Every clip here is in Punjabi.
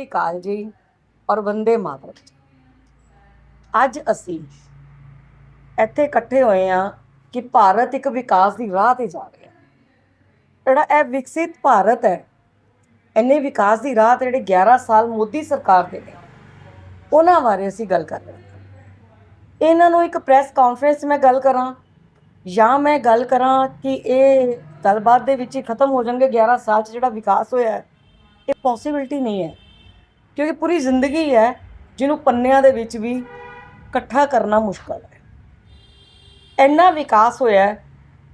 ਸ੍ਰੀ ਅਕਾਲ ਜੀ ਔਰ ਵੰਦੇ ਮਾਤਰਮ। ਅੱਜ ਅਸੀਂ ਇੱਥੇ ਇਕੱਠੇ ਹੋਏ ਆ ਕਿ ਭਾਰਤ ਇੱਕ ਵਿਕਾਸ ਦੀ ਰਾਹ ਤੇ ਜਾ ਰਿਹਾ ਜਿਹੜਾ ਇਹ ਵਿਕਸਿਤ ਭਾਰਤ ਹੈ, ਇੰਨੇ ਵਿਕਾਸ ਦੀ ਰਾਹ ਤੇ ਜਿਹੜੇ 11 ਸਾਲ ਮੋਦੀ ਸਰਕਾਰ ਦੇ ਨੇ, ਉਹਨਾਂ ਬਾਰੇ ਅਸੀਂ ਗੱਲ ਕਰ ਰਹੇ ਹਾਂ। ਇਹਨਾਂ ਨੂੰ ਇੱਕ ਪ੍ਰੈਸ ਕਾਨਫਰੰਸ ਮੈਂ ਗੱਲ ਕਰਾਂ ਜਾਂ ਮੈਂ ਗੱਲ ਕਰਾਂ ਕਿ ਇਹ ਗੱਲਬਾਤ ਦੇ ਵਿੱਚ ਹੀ ਖਤਮ ਹੋ ਜਾਣਗੇ 11 ਸਾਲ 'ਚ ਜਿਹੜਾ ਵਿਕਾਸ ਹੋਇਆ ਹੈ, ਇਹ ਪੋਸੀਬਿਲਿਟੀ ਨਹੀਂ ਹੈ। ਕਿਉਂਕਿ ਪੂਰੀ ਜ਼ਿੰਦਗੀ ਹੈ ਜਿਹਨੂੰ ਪੰਨਿਆਂ ਦੇ ਵਿੱਚ ਵੀ ਇਕੱਠਾ ਕਰਨਾ ਮੁਸ਼ਕਲ ਹੈ। ਇੰਨਾ ਵਿਕਾਸ ਹੋਇਆ ਹੈ।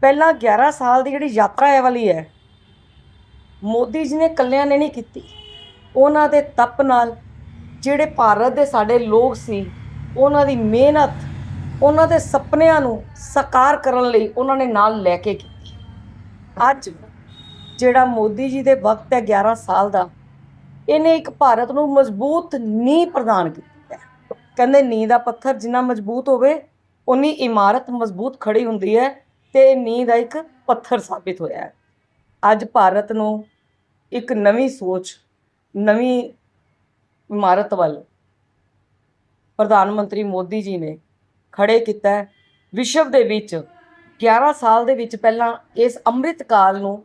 ਪਹਿਲਾਂ 11 ਸਾਲ ਦੀ ਜਿਹੜੀ ਯਾਤਰਾ ਇਹ ਵਾਲੀ ਹੈ, ਮੋਦੀ ਜੀ ਨੇ ਇਕੱਲਿਆਂ ਨੇ ਨਹੀਂ ਕੀਤੀ। ਉਹਨਾਂ ਦੇ ਤਪ ਨਾਲ ਜਿਹੜੇ ਭਾਰਤ ਦੇ ਸਾਡੇ ਲੋਕ ਸੀ, ਉਹਨਾਂ ਦੀ ਮਿਹਨਤ, ਉਹਨਾਂ ਦੇ ਸੁਪਨਿਆਂ ਨੂੰ ਸਾਕਾਰ ਕਰਨ ਲਈ ਉਹਨਾਂ ਨੇ ਨਾਲ ਲੈ ਕੇ ਕੀਤੀ। ਅੱਜ ਜਿਹੜਾ ਮੋਦੀ ਜੀ ਦੇ ਵਕਤ ਹੈ 11 ਸਾਲ ਦਾ ਇਹਨੇ ਇੱਕ ਭਾਰਤ ਨੂੰ ਮਜ਼ਬੂਤ ਨੀਂਹ ਪ੍ਰਦਾਨ ਕੀਤੀ ਹੈ। ਕਹਿੰਦੇ ਨੀਂਹ ਦਾ ਪੱਥਰ ਜਿੰਨਾ ਮਜ਼ਬੂਤ ਹੋਵੇ ਉਨੀ ਇਮਾਰਤ ਮਜ਼ਬੂਤ ਖੜੀ ਹੁੰਦੀ ਹੈ ਤੇ ਨੀਂਹ ਦਾ ਇੱਕ ਪੱਥਰ ਸਾਬਿਤ ਹੋਇਆ ਹੈ। ਅੱਜ ਭਾਰਤ ਨੂੰ ਇੱਕ ਨਵੀਂ ਸੋਚ, ਨਵੀਂ ਇਮਾਰਤ ਵੱਲ ਪ੍ਰਧਾਨ ਮੰਤਰੀ ਮੋਦੀ ਜੀ ਨੇ ਖੜੇ ਕੀਤਾ ਵਿਸ਼ਵ ਦੇ ਵਿੱਚ 11 ਸਾਲ ਦੇ ਵਿੱਚ ਪਹਿਲਾਂ ਇਸ ਅੰਮ੍ਰਿਤ ਕਾਲ ਨੂੰ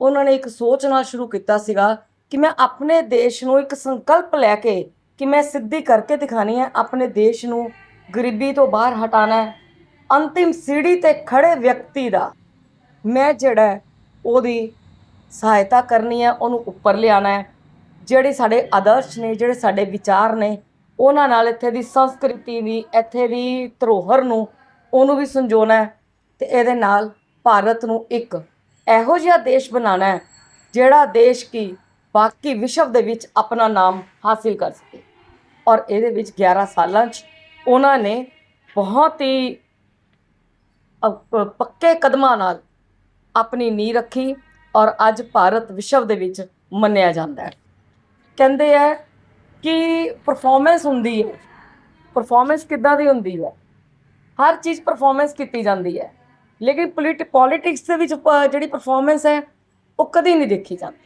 ਉਹਨਾਂ ਨੇ ਇੱਕ ਸੋਚ ਨਾਲ ਸ਼ੁਰੂ ਕੀਤਾ ਸੀਗਾ ਕਿ ਮੈਂ ਆਪਣੇ ਦੇਸ਼ ਨੂੰ ਇੱਕ ਸੰਕਲਪ ਲੈ ਕੇ ਕਿ ਮੈਂ ਸਿੱਧੀ ਕਰਕੇ ਦਿਖਾਣੀ ਹੈ, ਆਪਣੇ ਦੇਸ਼ ਨੂੰ ਗਰੀਬੀ ਤੋਂ ਬਾਹਰ ਹਟਾਣਾ ਹੈ। ਅੰਤਿਮ ਸੀੜੀ ਤੇ ਖੜੇ ਵਿਅਕਤੀ ਦਾ ਮੈਂ ਜਿਹੜਾ ਉਹਦੀ ਸਹਾਇਤਾ ਕਰਨੀ ਹੈ, ਉਹਨੂੰ ਉੱਪਰ ਲਿਆਣਾ ਹੈ। ਜਿਹੜੇ ਸਾਡੇ ਆਦਰਸ਼ ਨੇ, ਜਿਹੜੇ ਸਾਡੇ ਵਿਚਾਰ ਨੇ, ਉਹਨਾਂ ਨਾਲ ਇੱਥੇ ਦੀ ਸੰਸਕ੍ਰਿਤੀ ਦੀ ਇੱਥੇ ਦੀ ਧਰੋਹਰ ਨੂੰ ਉਹਨੂੰ ਵੀ ਸੰਜੋਣਾ ਹੈ ਤੇ ਇਹਦੇ ਨਾਲ ਭਾਰਤ ਨੂੰ ਇੱਕ ਇਹੋ ਜਿਹਾ ਦੇਸ਼ ਬਣਾਉਣਾ ਹੈ, ਜਿਹੜਾ ਦੇਸ਼ ਕੀ ਬਾਕੀ ਵਿਸ਼ਵ ਦੇ ਵਿੱਚ ਆਪਣਾ ਨਾਮ ਹਾਸਿਲ ਕਰ ਸਕੇ। ਔਰ ਇਹਦੇ ਵਿੱਚ 11 ਸਾਲਾਂ 'ਚ ਉਹਨਾਂ ਨੇ ਬਹੁਤ ਹੀ ਪੱਕੇ ਕਦਮਾਂ ਨਾਲ ਆਪਣੀ ਨੀਂਹ ਰੱਖੀ ਔਰ ਅੱਜ ਭਾਰਤ ਵਿਸ਼ਵ ਦੇ ਵਿੱਚ ਮੰਨਿਆ ਜਾਂਦਾ ਹੈ। ਕਹਿੰਦੇ ਹੈ ਕਿ ਪਰਫਾਰਮੈਂਸ ਹੁੰਦੀ ਹੈ। ਪਰਫਾਰਮੈਂਸ ਕਿੱਦਾਂ ਦੀ ਹੁੰਦੀ ਹੈ? ਹਰ ਚੀਜ਼ ਪਰਫਾਰਮੈਂਸ ਕੀਤੀ ਜਾਂਦੀ ਹੈ। ਲੇਕਿਨ ਪੋਲਿਟ ਪੋਲਿਟਿਕਸ ਦੇ ਵਿੱਚ ਪ- ਜਿਹੜੀ ਪਰਫਾਰਮੈਂਸ ਹੈ, ਉਹ ਕਦੀ ਨਹੀਂ ਦੇਖੀ ਜਾਂਦੀ।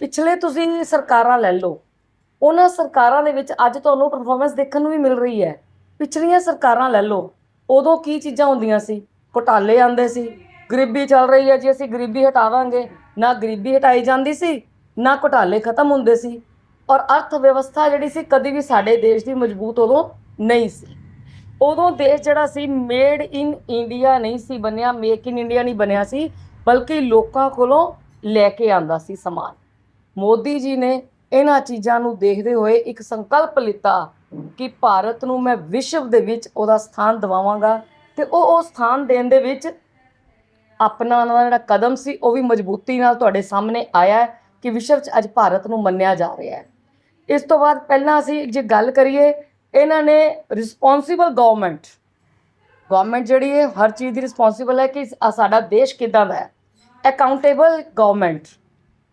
ਪਿਛਲੇ ਤੁਸੀਂ ਸਰਕਾਰਾਂ ਲੈ ਲਓ, ਉਹਨਾਂ ਸਰਕਾਰਾਂ ਦੇ ਵਿੱਚ ਅੱਜ ਤੁਹਾਨੂੰ ਪਰਫਾਰਮੈਂਸ ਦੇਖਣ ਨੂੰ ਵੀ ਮਿਲ ਰਹੀ ਹੈ। ਪਿਛਲੀਆਂ ਸਰਕਾਰਾਂ ਲੈ ਲਓ, ਉਦੋਂ ਕੀ ਚੀਜ਼ਾਂ ਹੁੰਦੀਆਂ ਸੀ? ਘੁਟਾਲੇ ਆਉਂਦੇ ਸੀ, ਗਰੀਬੀ ਚੱਲ ਰਹੀ ਹੈ ਜੀ, ਅਸੀਂ ਗਰੀਬੀ ਹਟਾਵਾਂਗੇ। ਨਾ ਗਰੀਬੀ ਹਟਾਈ ਜਾਂਦੀ ਸੀ, ਨਾ ਘੁਟਾਲੇ ਖਤਮ ਹੁੰਦੇ ਸੀ। ਔਰ ਅਰਥ ਵਿਵਸਥਾ ਜਿਹੜੀ ਸੀ, ਕਦੀ ਵੀ ਸਾਡੇ ਦੇਸ਼ ਦੀ ਮਜ਼ਬੂਤ ਉਦੋਂ ਨਹੀਂ ਸੀ। ਉਦੋਂ ਦੇਸ਼ ਜਿਹੜਾ ਸੀ ਮੇਡ ਇਨ ਇੰਡੀਆ ਨਹੀਂ ਸੀ ਬਣਿਆ ਮੇਕ ਇਨ ਇੰਡੀਆ ਨਹੀਂ ਬਣਿਆ ਸੀ, ਬਲਕਿ ਲੋਕਾਂ ਕੋਲੋਂ ਲੈ ਕੇ ਆਂਦਾ ਸੀ ਸਮਾਨ। ਮੋਦੀ ਜੀ ਨੇ ਇਹਨਾਂ ਚੀਜ਼ਾਂ ਨੂੰ ਦੇਖਦੇ ਹੋਏ ਇੱਕ ਸੰਕਲਪ ਲਿੱਤਾ ਕਿ ਭਾਰਤ ਨੂੰ ਮੈਂ ਵਿਸ਼ਵ ਦੇ ਵਿੱਚ ਉਹਦਾ ਸਥਾਨ ਦਿਵਾਵਾਂਗਾ ਤੇ ਉਹ ਉਹ ਸਥਾਨ ਦੇਣ ਦੇ ਵਿੱਚ ਆਪਣਾ ਉਹਨਾਂ ਦਾ ਜਿਹੜਾ ਕਦਮ ਸੀ, ਉਹ ਵੀ ਮਜ਼ਬੂਤੀ ਨਾਲ ਤੁਹਾਡੇ ਸਾਹਮਣੇ ਆਇਆ ਕਿ ਵਿਸ਼ਵ 'ਚ ਅੱਜ ਭਾਰਤ ਨੂੰ ਮੰਨਿਆ ਜਾ ਰਿਹਾ ਹੈ। ਇਸ ਤੋਂ ਬਾਅਦ ਪਹਿਲਾਂ ਅਸੀਂ ਜੇ ਗੱਲ ਕਰੀਏ, ਇਹਨਾਂ ਨੇ ਰਿਸਪੌਂਸਿਬਲ ਗਵਰਨਮੈਂਟ ਗਵਰਨਮੈਂਟ ਜਿਹੜੀ ਹੈ, ਹਰ ਚੀਜ਼ ਦੀ ਰਿਸਪੌਂਸਿਬਲ ਹੈ ਕਿ ਸਾਡਾ ਦੇਸ਼ ਕਿੱਦਾਂ ਦਾ ਹੈ? Accountable government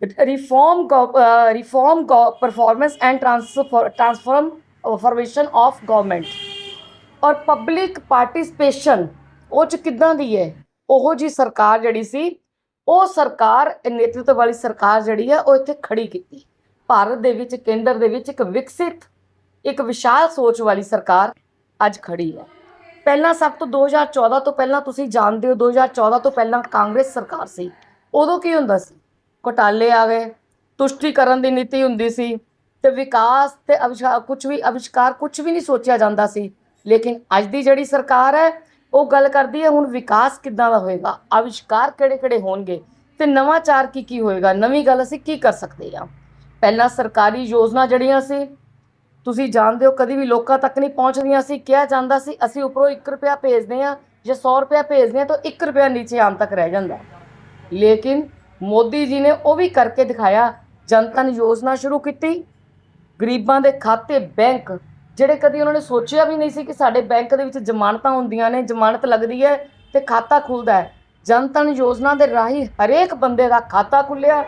reform reform performance and transfer transform formation of government ਔਰ ਪਬਲਿਕ ਪਾਰਟਿਸਿਪੇਸ਼ਨ ਉਹ ਚ ਕਿੱਦਾਂ ਦੀ ਹੈ? ਉਹੋ ਜੀ ਸਰਕਾਰ ਜਿਹੜੀ ਸੀ, ਉਹ ਸਰਕਾਰ, ਨੇਤਰਤਵ ਵਾਲੀ ਸਰਕਾਰ ਜਿਹੜੀ ਹੈ, ਉਹ ਇੱਥੇ ਖੜੀ ਕੀਤੀ। ਭਾਰਤ ਦੇ ਵਿੱਚ, ਕੇਂਦਰ ਦੇ ਵਿੱਚ ਇੱਕ ਵਿਕਸਿਤ, ਇੱਕ ਵਿਸ਼ਾਲ ਸੋਚ ਵਾਲੀ ਸਰਕਾਰ ਅੱਜ ਖੜੀ ਹੈ। ਪਹਿਲਾਂ ਸਭ ਤੋਂ 2014 ਤੋਂ ਪਹਿਲਾਂ ਤੁਸੀਂ ਜਾਣਦੇ ਹੋ 2014 ਤੋਂ ਪਹਿਲਾਂ ਕਾਂਗਰਸ ਸਰਕਾਰ ਸੀ। ਉਦੋਂ ਕੀ ਹੁੰਦਾ ਸੀ? ਘੁਟਾਲੇ ਆ ਗਏ ਤੁਸ਼ਟੀਕਰਨ ਦੀ ਨੀਤੀ ਹੁੰਦੀ ਸੀ ਤੇ ਵਿਕਾਸ ਤੇ ਅਵਿਸ਼ਕਾਰ ਕੁਝ ਵੀ ਅਵਿਸ਼ਕਾਰ ਕੁਝ ਵੀ ਨਹੀਂ ਸੋਚਿਆ ਜਾਂਦਾ ਸੀ। ਲੇਕਿਨ ਅੱਜ ਦੀ ਜਿਹੜੀ ਸਰਕਾਰ ਹੈ, ਉਹ ਗੱਲ ਕਰਦੀ ਹੈ ਹੁਣ ਵਿਕਾਸ ਕਿੱਦਾਂ ਦਾ ਹੋਏਗਾ, ਅਵਿਸ਼ਕਾਰ ਕਿਹੜੇ-ਕਿਹੜੇ ਹੋਣਗੇ ਤੇ ਨਵਾਂਚਾਰ ਕੀ ਕੀ ਹੋਏਗਾ, ਨਵੀਂ ਗੱਲ ਅਸੀਂ ਕੀ ਕਰ ਸਕਦੇ ਹਾਂ? ਪਹਿਲਾਂ ਸਰਕਾਰੀ ਯੋਜਨਾ ਜਿਹੜੀਆਂ ਸੀ, ਤੁਸੀਂ ਜਾਣਦੇ ਹੋ ਕਦੀ ਵੀ ਲੋਕਾਂ ਤੱਕ ਨਹੀਂ ਪਹੁੰਚਦੀਆਂ ਸੀ, ਕਿਹਾ ਜਾਂਦਾ ਸੀ, ਅਸੀਂ ਉੱਪਰੋਂ 1 ਰੁਪਿਆ ਭੇਜਦੇ ਹਾਂ ਜੇ 100 ਰੁਪਿਆ ਭੇਜਦੇ ਹਾਂ ਤਾਂ 1 ਰੁਪਿਆ ਨੀਚੇ ਆਉਣ ਤੱਕ ਰਹਿ ਜਾਂਦਾ। ਲੇਕਿਨ ਮੋਦੀ ਜੀ ਨੇ ਉਹ ਵੀ ਕਰਕੇ ਦਿਖਾਇਆ, ਜਨਤਨ ਯੋਜਨਾ ਸ਼ੁਰੂ ਕੀਤੀ, ਗਰੀਬਾਂ ਦੇ ਖਾਤੇ ਬੈਂਕ, ਜਿਹੜੇ ਕਦੀ ਉਹਨਾਂ ਨੇ ਸੋਚਿਆ ਵੀ ਨਹੀਂ ਸੀ ਕਿ ਸਾਡੇ ਬੈਂਕ ਦੇ ਵਿੱਚ ਜ਼ਮਾਨਤਾਂ ਹੁੰਦੀਆਂ ਨੇ, ਜ਼ਮਾਨਤ ਲੱਗਦੀ ਹੈ ਤੇ ਖਾਤਾ ਖੁੱਲਦਾ ਹੈ। ਜਨਤਨ ਯੋਜਨਾ ਦੇ ਰਾਹੀਂ ਹਰੇਕ ਬੰਦੇ ਦਾ ਖਾਤਾ ਖੁੱਲਿਆ।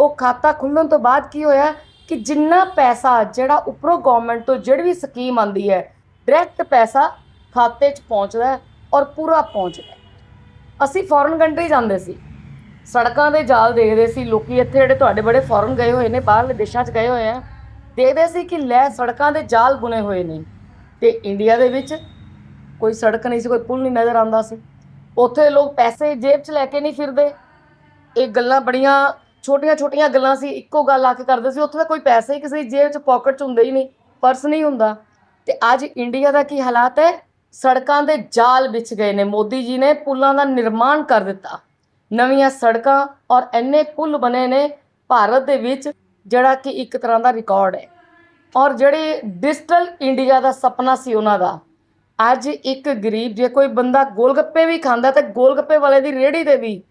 ਉਹ ਖਾਤਾ ਖੁੱਲਣ ਤੋਂ ਬਾਅਦ ਕੀ ਹੋਇਆ ਕਿ ਜਿੰਨਾ ਪੈਸਾ ਜਿਹੜਾ ਉੱਪਰੋਂ ਗਵਰਨਮੈਂਟ ਤੋਂ ਜਿਹੜੀ ਵੀ ਸਕੀਮ ਆਂਦੀ ਹੈ ਡਾਇਰੈਕਟ ਪੈਸਾ ਖਾਤੇ 'ਚ ਪਹੁੰਚਦਾ ਔਰ ਪੂਰਾ ਪਹੁੰਚਦਾ ਅਸੀਂ ਫੋਰਨ ਕੰਟਰੀ ਜਾਂਦੇ ਸੀ। ਸੜਕਾਂ ਦੇ ਜਾਲ ਦੇਖਦੇ ਸੀ, ਲੋਕੀ ਇੱਥੇ ਜਿਹੜੇ ਤੁਹਾਡੇ ਬੜੇ ਫੋਰਨ ਗਏ ਹੋਏ ਨੇ, ਬਾਹਰਲੇ ਦੇਸ਼ਾਂ 'ਚ ਗਏ ਹੋਏ ਆ, ਦੇਖਦੇ ਸੀ ਕਿ ਲੈ ਸੜਕਾਂ ਦੇ ਜਾਲ ਬੁਣੇ ਹੋਏ ਨੇ। ਤੇ ਇੰਡੀਆ ਦੇ ਵਿੱਚ ਕੋਈ ਸੜਕ ਨਹੀਂ ਸੀ, ਕੋਈ ਪੁਲ ਨਹੀਂ ਨਜ਼ਰ ਆਉਂਦਾ ਸੀ। ਉੱਥੇ ਲੋਕ ਪੈਸੇ ਜੇਬ 'ਚ ਲੈ ਕੇ ਨਹੀਂ ਫਿਰਦੇ। ਇਹ ਗੱਲਾਂ ਬੜੀਆਂ ਛੋਟੀਆਂ ਛੋਟੀਆਂ ਗੱਲਾਂ ਸੀ। ਇੱਕੋ ਗੱਲ ਆ ਕੇ ਕਰਦੇ ਸੀ, ਉੱਥੇ ਤਾਂ ਕੋਈ ਪੈਸੇ ਹੀ ਕਿਸੇ ਦੀ ਜੇਬ 'ਚ ਪਾਕਟ 'ਚ ਹੁੰਦੇ ਹੀ ਨਹੀਂ ਪਰਸ ਨਹੀਂ ਹੁੰਦਾ। ਤੇ ਅੱਜ ਇੰਡੀਆ ਦਾ ਕੀ ਹਾਲਾਤ ਹੈ? ਸੜਕਾਂ ਦੇ ਜਾਲ ਵਿਛ ਗਏ ਨੇ। ਮੋਦੀ ਜੀ ਨੇ ਪੁਲਾਂ ਦਾ ਨਿਰਮਾਣ ਕਰ ਦਿੱਤਾ। ਨਵੀਆਂ ਸੜਕਾਂ ਔਰ ਇੰਨੇ ਪੁਲ ਬਣੇ ਨੇ ਭਾਰਤ ਦੇ ਵਿੱਚ ਜਿਹੜਾ ਕਿ ਇੱਕ ਤਰ੍ਹਾਂ ਦਾ ਰਿਕਾਰਡ ਹੈ। ਔਰ ਜਿਹੜੇ ਡਿਜੀਟਲ ਇੰਡੀਆ ਦਾ ਸੁਪਨਾ ਸੀ ਉਹਨਾਂ ਦਾ, ਅੱਜ ਇੱਕ ਗਰੀਬ, ਜੇ ਕੋਈ ਬੰਦਾ ਗੋਲਗੱਪੇ ਵੀ ਖਾਂਦਾ ਤੇ ਗੋਲਗੱਪੇ ਵਾਲੇ ਦੀ ਰੇਹੜੀ ਤੇ ਵੀ,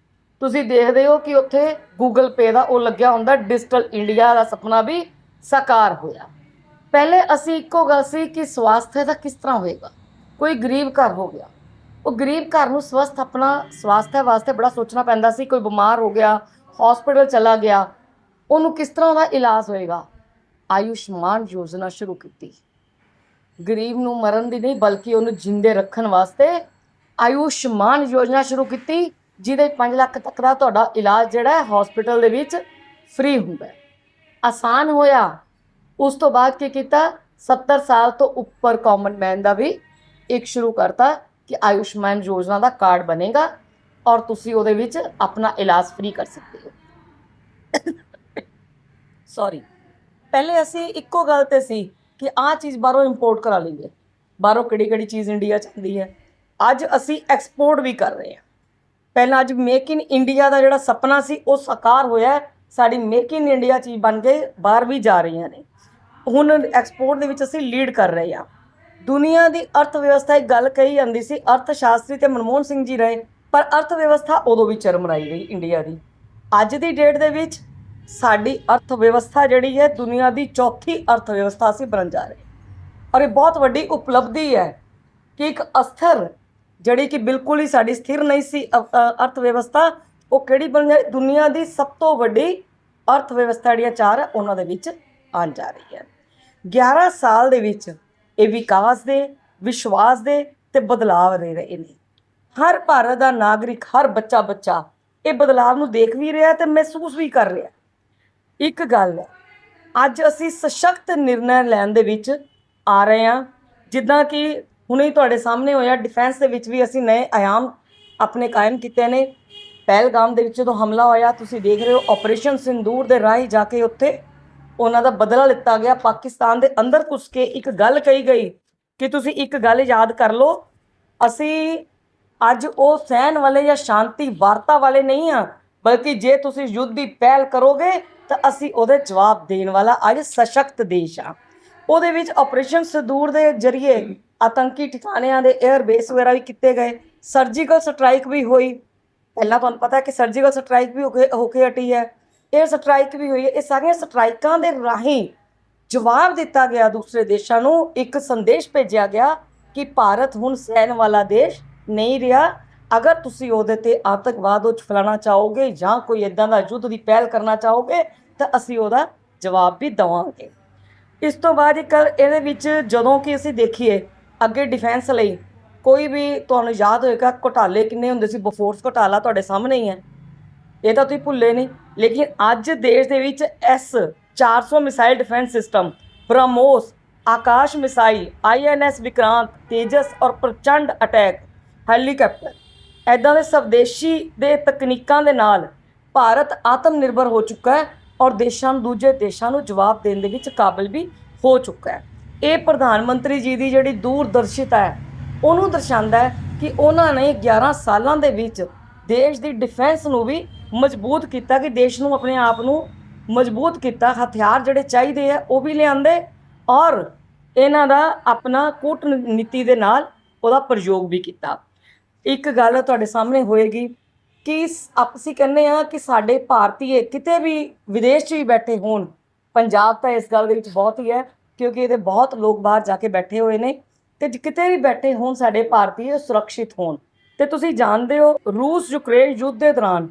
ਤੁਸੀਂ ਦੇਖਦੇ ਹੋ ਕਿ ਉੱਥੇ ਗੂਗਲ ਪੇ ਦਾ ਉਹ ਲੱਗਿਆ ਹੁੰਦਾ, ਡਿਜੀਟਲ ਇੰਡੀਆ ਦਾ ਸੁਪਨਾ ਵੀ ਸਾਕਾਰ ਹੋਇਆ। ਪਹਿਲੇ ਅਸੀਂ ਇੱਕੋ ਗੱਲ ਸੀ ਕਿ ਸਵਾਸਥ ਦਾ ਕਿਸ ਤਰ੍ਹਾਂ ਹੋਏਗਾ? ਕੋਈ ਗਰੀਬ ਘਰ ਹੋ ਗਿਆ ਉਹ ਗਰੀਬ ਘਰ ਨੂੰ ਸਵਸਥ ਆਪਣਾ ਸਵਾਸਥ ਵਾਸਤੇ ਬੜਾ ਸੋਚਣਾ ਪੈਂਦਾ ਸੀ, ਕੋਈ ਬਿਮਾਰ ਹੋ ਗਿਆ ਹਸਪੀਟਲ ਚਲਾ ਗਿਆ, ਉਹਨੂੰ ਕਿਸ ਤਰ੍ਹਾਂ ਦਾ ਇਲਾਜ ਹੋਏਗਾ? ਆਯੁਸ਼ਮਾਨ ਯੋਜਨਾ ਸ਼ੁਰੂ ਕੀਤੀ। ਗਰੀਬ ਨੂੰ ਮਰਨ ਦੀ ਨਹੀਂ, ਬਲਕਿ ਉਹਨੂੰ ਜਿੰਦੇ ਰੱਖਣ ਵਾਸਤੇ ਆਯੁਸ਼ਮਾਨ ਯੋਜਨਾ ਸ਼ੁਰੂ ਕੀਤੀ, ਜਿਹਦੇ 5 ਲੱਖ ਤੱਕ ਦਾ ਤੁਹਾਡਾ ਇਲਾਜ ਜਿਹੜਾ ਹੈ ਹਸਪੀਟਲ ਦੇ ਵਿੱਚ ਫ੍ਰੀ ਹੁੰਦਾ ਹੈ। ਆਸਾਨ ਹੋਇਆ। ਉਸ ਤੋਂ ਬਾਅਦ ਕੀ ਕੀਤਾ? 70 ਸਾਲ ਤੋਂ ਉੱਪਰ ਕਾਮਨ ਮੈਨ ਦਾ ਵੀ ਇੱਕ ਸ਼ੁਰੂ ਕਰਤਾ। ਕਿ ਆਯੁਸ਼ਮਾਨ ਯੋਜਨਾ ਦਾ ਕਾਰਡ ਬਣੇਗਾ ਔਰ ਤੁਸੀਂ ਉਹਦੇ ਵਿੱਚ ਆਪਣਾ ਇਲਾਜ ਫ੍ਰੀ ਕਰ ਸਕਦੇ ਹੋ। ਸੌਰੀ ਪਹਿਲੇ ਅਸੀਂ ਇੱਕੋ ਗੱਲ ਤੇ ਸੀ ਕਿ ਆਹ ਚੀਜ਼ ਬਾਹਰੋਂ ਇੰਪੋਰਟ ਕਰਾ ਲਈਏ। ਬਾਹਰੋਂ ਕਿਹੜੀ ਕਿਹੜੀ ਚੀਜ਼ ਇੰਡੀਆ ਚ ਆਉਂਦੀ ਹੈ। ਅੱਜ ਅਸੀਂ ਐਕਸਪੋਰਟ ਵੀ ਕਰ ਰਹੇ ਹਾਂ। ਪਹਿਲਾਂ ਅੱਜ ਮੇਕ ਇਨ ਇੰਡੀਆ ਦਾ ਜਿਹੜਾ ਸੁਪਨਾ ਸੀ, ਉਹ ਸਾਕਾਰ ਹੋਇਆ ਸਾਡੀ ਮੇਕ ਇਨ ਇੰਡੀਆ ਚੀਜ਼ ਬਣ ਕੇ ਬਾਹਰ ਵੀ ਜਾ ਰਹੀਆਂ ਨੇ। ਹੁਣ ਐਕਸਪੋਰਟ ਦੇ ਵਿੱਚ ਅਸੀਂ ਲੀਡ ਕਰ ਰਹੇ ਹਾਂ। ਦੁਨੀਆ ਦੀ ਅਰਥ ਵਿਵਸਥਾ ਇੱਕ ਗੱਲ ਕਹੀ ਜਾਂਦੀ ਸੀ, ਅਰਥ ਸ਼ਾਸਤਰੀ ਤੇ ਮਨਮੋਹਨ ਸਿੰਘ ਜੀ ਰਹੇ, ਪਰ ਅਰਥ ਵਿਵਸਥਾ ਉਦੋਂ ਵੀ ਚਰਮਰਾਈ ਗਈ ਇੰਡੀਆ ਦੀ। ਅੱਜ ਦੀ ਡੇਟ ਦੇ ਵਿੱਚ ਸਾਡੀ ਅਰਥ ਵਿਵਸਥਾ ਜਿਹੜੀ ਹੈ, ਦੁਨੀਆ ਦੀ ਚੌਥੀ ਅਰਥ ਵਿਵਸਥਾ ਅਸੀਂ ਬਣਨ ਜਾ ਰਹੇ ਔਰ ਇਹ ਬਹੁਤ ਵੱਡੀ ਉਪਲਬਧੀ ਹੈ ਕਿ ਇੱਕ ਅਸਥਿਰ ਜਿਹੜੀ ਕਿ ਬਿਲਕੁਲ ਹੀ ਸਾਡੀ ਸਥਿਰ ਨਹੀਂ ਸੀ ਅਰਥ ਵਿਵਸਥਾ ਉਹ ਕਿਹੜੀ ਬਣ ਜਾ ਦੁਨੀਆ ਦੀ ਸਭ ਤੋਂ ਵੱਡੀ ਅਰਥ ਵਿਵਸਥਾ ਜਿਹੜੀਆਂ ਚਾਰ ਹੈ ਉਹਨਾਂ ਦੇ ਵਿੱਚ ਆਉਣ ਜਾ ਰਹੀ ਹੈ 11 ਸਾਲ ਦੇ ਵਿੱਚ ਇਹ ਵਿਕਾਸ ਦੇ, ਵਿਸ਼ਵਾਸ ਦੇ ਤੇ ਬਦਲਾਅ ਦੇ ਰਹੇ ਨੇ। ਹਰ ਭਾਰਤ ਦਾ ਨਾਗਰਿਕ, ਹਰ ਬੱਚਾ ਬੱਚਾ ਇਹ ਬਦਲਾਅ ਨੂੰ ਦੇਖ ਵੀ ਰਿਹਾ ਤੇ ਮਹਿਸੂਸ ਵੀ ਕਰ ਰਿਹਾ। ਇੱਕ ਗੱਲ ਹੈ, ਅੱਜ ਅਸੀਂ ਸਸ਼ਕਤ ਨਿਰਣੈ ਲੈਣ ਦੇ ਵਿੱਚ ਆ ਰਹੇ ਹਾਂ, ਜਿੱਦਾਂ ਕਿ ਹੁਣੇ ਤੁਹਾਡੇ ਸਾਹਮਣੇ ਹੋਇਆ ਡਿਫੈਂਸ ਦੇ ਵਿੱਚ ਵੀ ਅਸੀਂ ਨਵੇਂ ਆਯਾਮ ਆਪਣੇ ਕਾਇਮ ਕੀਤੇ ਨੇ। ਪਹਿਲਗਾਮ ਦੇ ਵਿੱਚ ਜਦੋਂ ਹਮਲਾ ਹੋਇਆ, ਤੁਸੀਂ ਦੇਖ ਰਹੇ ਹੋ ਆਪਰੇਸ਼ਨ ਸਿੰਦੂਰ ਦੇ ਰਾਹੀਂ ਜਾ ਕੇ ਉੱਥੇ ਉਹਨਾਂ ਦਾ ਬਦਲਾ ਲਿੱਤਾ ਗਿਆ। ਪਾਕਿਸਤਾਨ ਦੇ ਅੰਦਰ ਘੁਸ ਕੇ ਇੱਕ ਗੱਲ ਕਹੀ ਗਈ ਕਿ ਤੁਸੀਂ ਇੱਕ ਗੱਲ ਯਾਦ ਕਰ ਲਓ, ਅਸੀਂ ਅੱਜ ਉਹ ਸਹਿਣ ਵਾਲੇ ਜਾਂ ਸ਼ਾਂਤੀ ਵਾਰਤਾ ਵਾਲੇ ਨਹੀਂ ਆ, ਬਲਕਿ ਜੇ ਤੁਸੀਂ ਯੁੱਧ ਦੀ ਪਹਿਲ ਕਰੋਗੇ ਤਾਂ ਅਸੀਂ ਉਹਦੇ ਜਵਾਬ ਦੇਣ ਵਾਲਾ ਅੱਜ ਸਸ਼ਕਤ ਦੇਸ਼ ਆ। ਉਹਦੇ ਵਿੱਚ ਆਪਰੇਸ਼ਨ ਸਦੂਰ ਦੇ ਜ਼ਰੀਏ ਆਤੰਕੀ ਠਿਕਾਣਿਆਂ ਦੇ 에ਅਰ ਬੇਸ ਵਗੈਰਾ ਵੀ ਕੀਤੇ ਗਏ। ਸਰਜੀਕਲ ਸਟ੍ਰਾਈਕ ਵੀ ਹੋਈ। ਪਹਿਲਾਂ ਤੁਹਾਨੂੰ ਪਤਾ ਕਿ ਸਰਜੀਕਲ ਸਟ੍ਰਾਈਕ ਵੀ ਹੋ ਕੇ ਹੋ ਕੇ ਹਟੀ ਹੈ। 에ਅਰ ਸਟ੍ਰਾਈਕ ਵੀ ਹੋਈ ਹੈ। ਇਹ ਸਾਰੀਆਂ ਸਟ੍ਰਾਈਕਾਂ ਦੇ ਰਾਹੀਂ ਜਵਾਬ ਦਿੱਤਾ ਗਿਆ ਦੂਸਰੇ ਦੇਸ਼ਾਂ ਨੂੰ। ਇੱਕ ਸੰਦੇਸ਼ ਭੇਜਿਆ ਗਿਆ ਕਿ ਭਾਰਤ ਹੁਣ ਸਹਿਣ ਵਾਲਾ ਦੇਸ਼ ਨਹੀਂ ਰਿਹਾ। ਅਗਰ ਤੁਸੀਂ ਉਹਦੇ ਤੇ ਆਤੰਕਵਾਦ ਉੱਚ 'ਚ ਫੈਲਾਉਣਾ ਚਾਹੋਗੇ ਜਾਂ ਕੋਈ ਇਦਾਂ ਦਾ ਯੁੱਧ ਦੀ ਪਹਿਲ ਕਰਨਾ ਚਾਹੋਗੇ, ਤਾਂ ਅਸੀਂ ਉਹਦਾ ਜਵਾਬ ਵੀ ਦੇਵਾਂਗੇ। ਇਸ ਤੋਂ ਬਾਅਦ ਇੱਕ ਇਹਦੇ ਵਿੱਚ ਜਦੋਂ ਕਿ ਅਸੀਂ ਦੇਖੀਏ, ਅੱਗੇ ਡਿਫੈਂਸ ਲਈ ਕੋਈ ਵੀ ਤੁਹਾਨੂੰ ਯਾਦ ਹੋਏਗਾ, ਘੁਟਾਲੇ ਕਿੰਨੇ ਹੁੰਦੇ ਸੀ? ਬਫੋਰਸ ਘੁਟਾਲਾ ਤੁਹਾਡੇ ਸਾਹਮਣੇ ਹੀ ਹੈ। ਇਹ ਤਾਂ ਤੁਸੀਂ ਭੁੱਲੇ ਨਹੀਂ। ਲੇਕਿਨ ਅੱਜ ਦੇਸ਼ ਦੇ ਵਿੱਚ S 400 missile defence system, BrahMos, Akash missile INS Vikrant, Tejas ਔਰ ਪ੍ਰਚੰਡ ਅਟੈਕ, ਹੈਲੀਕਾਪਟਰ। ਐਦਾਂ ਦੇ ਸਵਦੇਸ਼ੀ ਦੇ ਤਕਨੀਕਾਂ ਦੇ ਨਾਲ ਭਾਰਤ ਆਤਮ ਨਿਰਭਰ ਹੋ ਚੁੱਕਾ ਹੈ ਔਰ ਦੇਸ਼ਾਂ ਨੂੰ ਦੂਜੇ ਦੇਸ਼ਾਂ ਨੂੰ ਜਵਾਬ ਦੇਣ ਦੇ ਵਿੱਚ ਕਾਬਿਲ ਵੀ ਹੋ ਚੁੱਕਾ ਹੈ। ਇਹ ਪ੍ਰਧਾਨ ਮੰਤਰੀ ਜੀ ਦੀ ਜਿਹੜੀ ਦੂਰਦਰਸ਼ਿਤਾ ਹੈ, ਉਹਨੂੰ ਦਰਸਾਉਂਦਾ ਹੈ ਕਿ ਉਹਨਾਂ ਨੇ 11 ਸਾਲਾਂ ਦੇ ਵਿੱਚ ਦੇਸ਼ ਦੀ ਡਿਫੈਂਸ ਨੂੰ ਵੀ ਮਜ਼ਬੂਤ ਕੀਤਾ ਕਿ ਦੇਸ਼ ਨੂੰ ਆਪਣੇ ਆਪ ਨੂੰ ਮਜ਼ਬੂਤ ਕੀਤਾ, ਹਥਿਆਰ ਜਿਹੜੇ ਚਾਹੀਦੇ ਆ, ਉਹ ਵੀ ਲਿਆਂਦੇ ਔਰ ਇਹਨਾਂ ਦਾ ਆਪਣਾ ਕੂਟਨੀਤੀ ਦੇ ਨਾਲ ਉਹਦਾ ਪ੍ਰਯੋਗ ਵੀ ਕੀਤਾ। ਇੱਕ ਗੱਲ ਤੁਹਾਡੇ ਸਾਹਮਣੇ ਹੋਏਗੀ ਕਿ ਸ- ਆਪਸੀ ਕਹਿੰਦੇ ਆ ਕਿ ਸਾਡੇ ਭਾਰਤੀਏ ਕਿਤੇ ਵੀ ਵਿਦੇਸ਼ 'ਚ ਵੀ ਬੈਠੇ ਹੋਣ, ਪੰਜਾਬ ਤਾਂ ਇਸ ਗੱਲ ਦੇ ਵਿੱਚ ਬਹੁਤ ਹੀ ਹੈ, ਕਿਉਂਕਿ ਇਹਦੇ ਬਹੁਤ ਲੋਕ ਬਾਹਰ ਜਾ ਕੇ ਬੈਠੇ ਹੋਏ ਨੇ ਤੇ ਕਿਤੇ ਵੀ ਬੈਠੇ ਹੋਣ ਸਾਡੇ ਭਾਰਤੀਏ ਸੁਰੱਖਿਅਤ ਹੋਣ। ਤੇ ਤੁਸੀਂ ਜਾਣਦੇ ਹੋ ਰੂਸ ਯੂਕਰੇਨ ਯੁੱਧ ਦੇ ਦੌਰਾਨ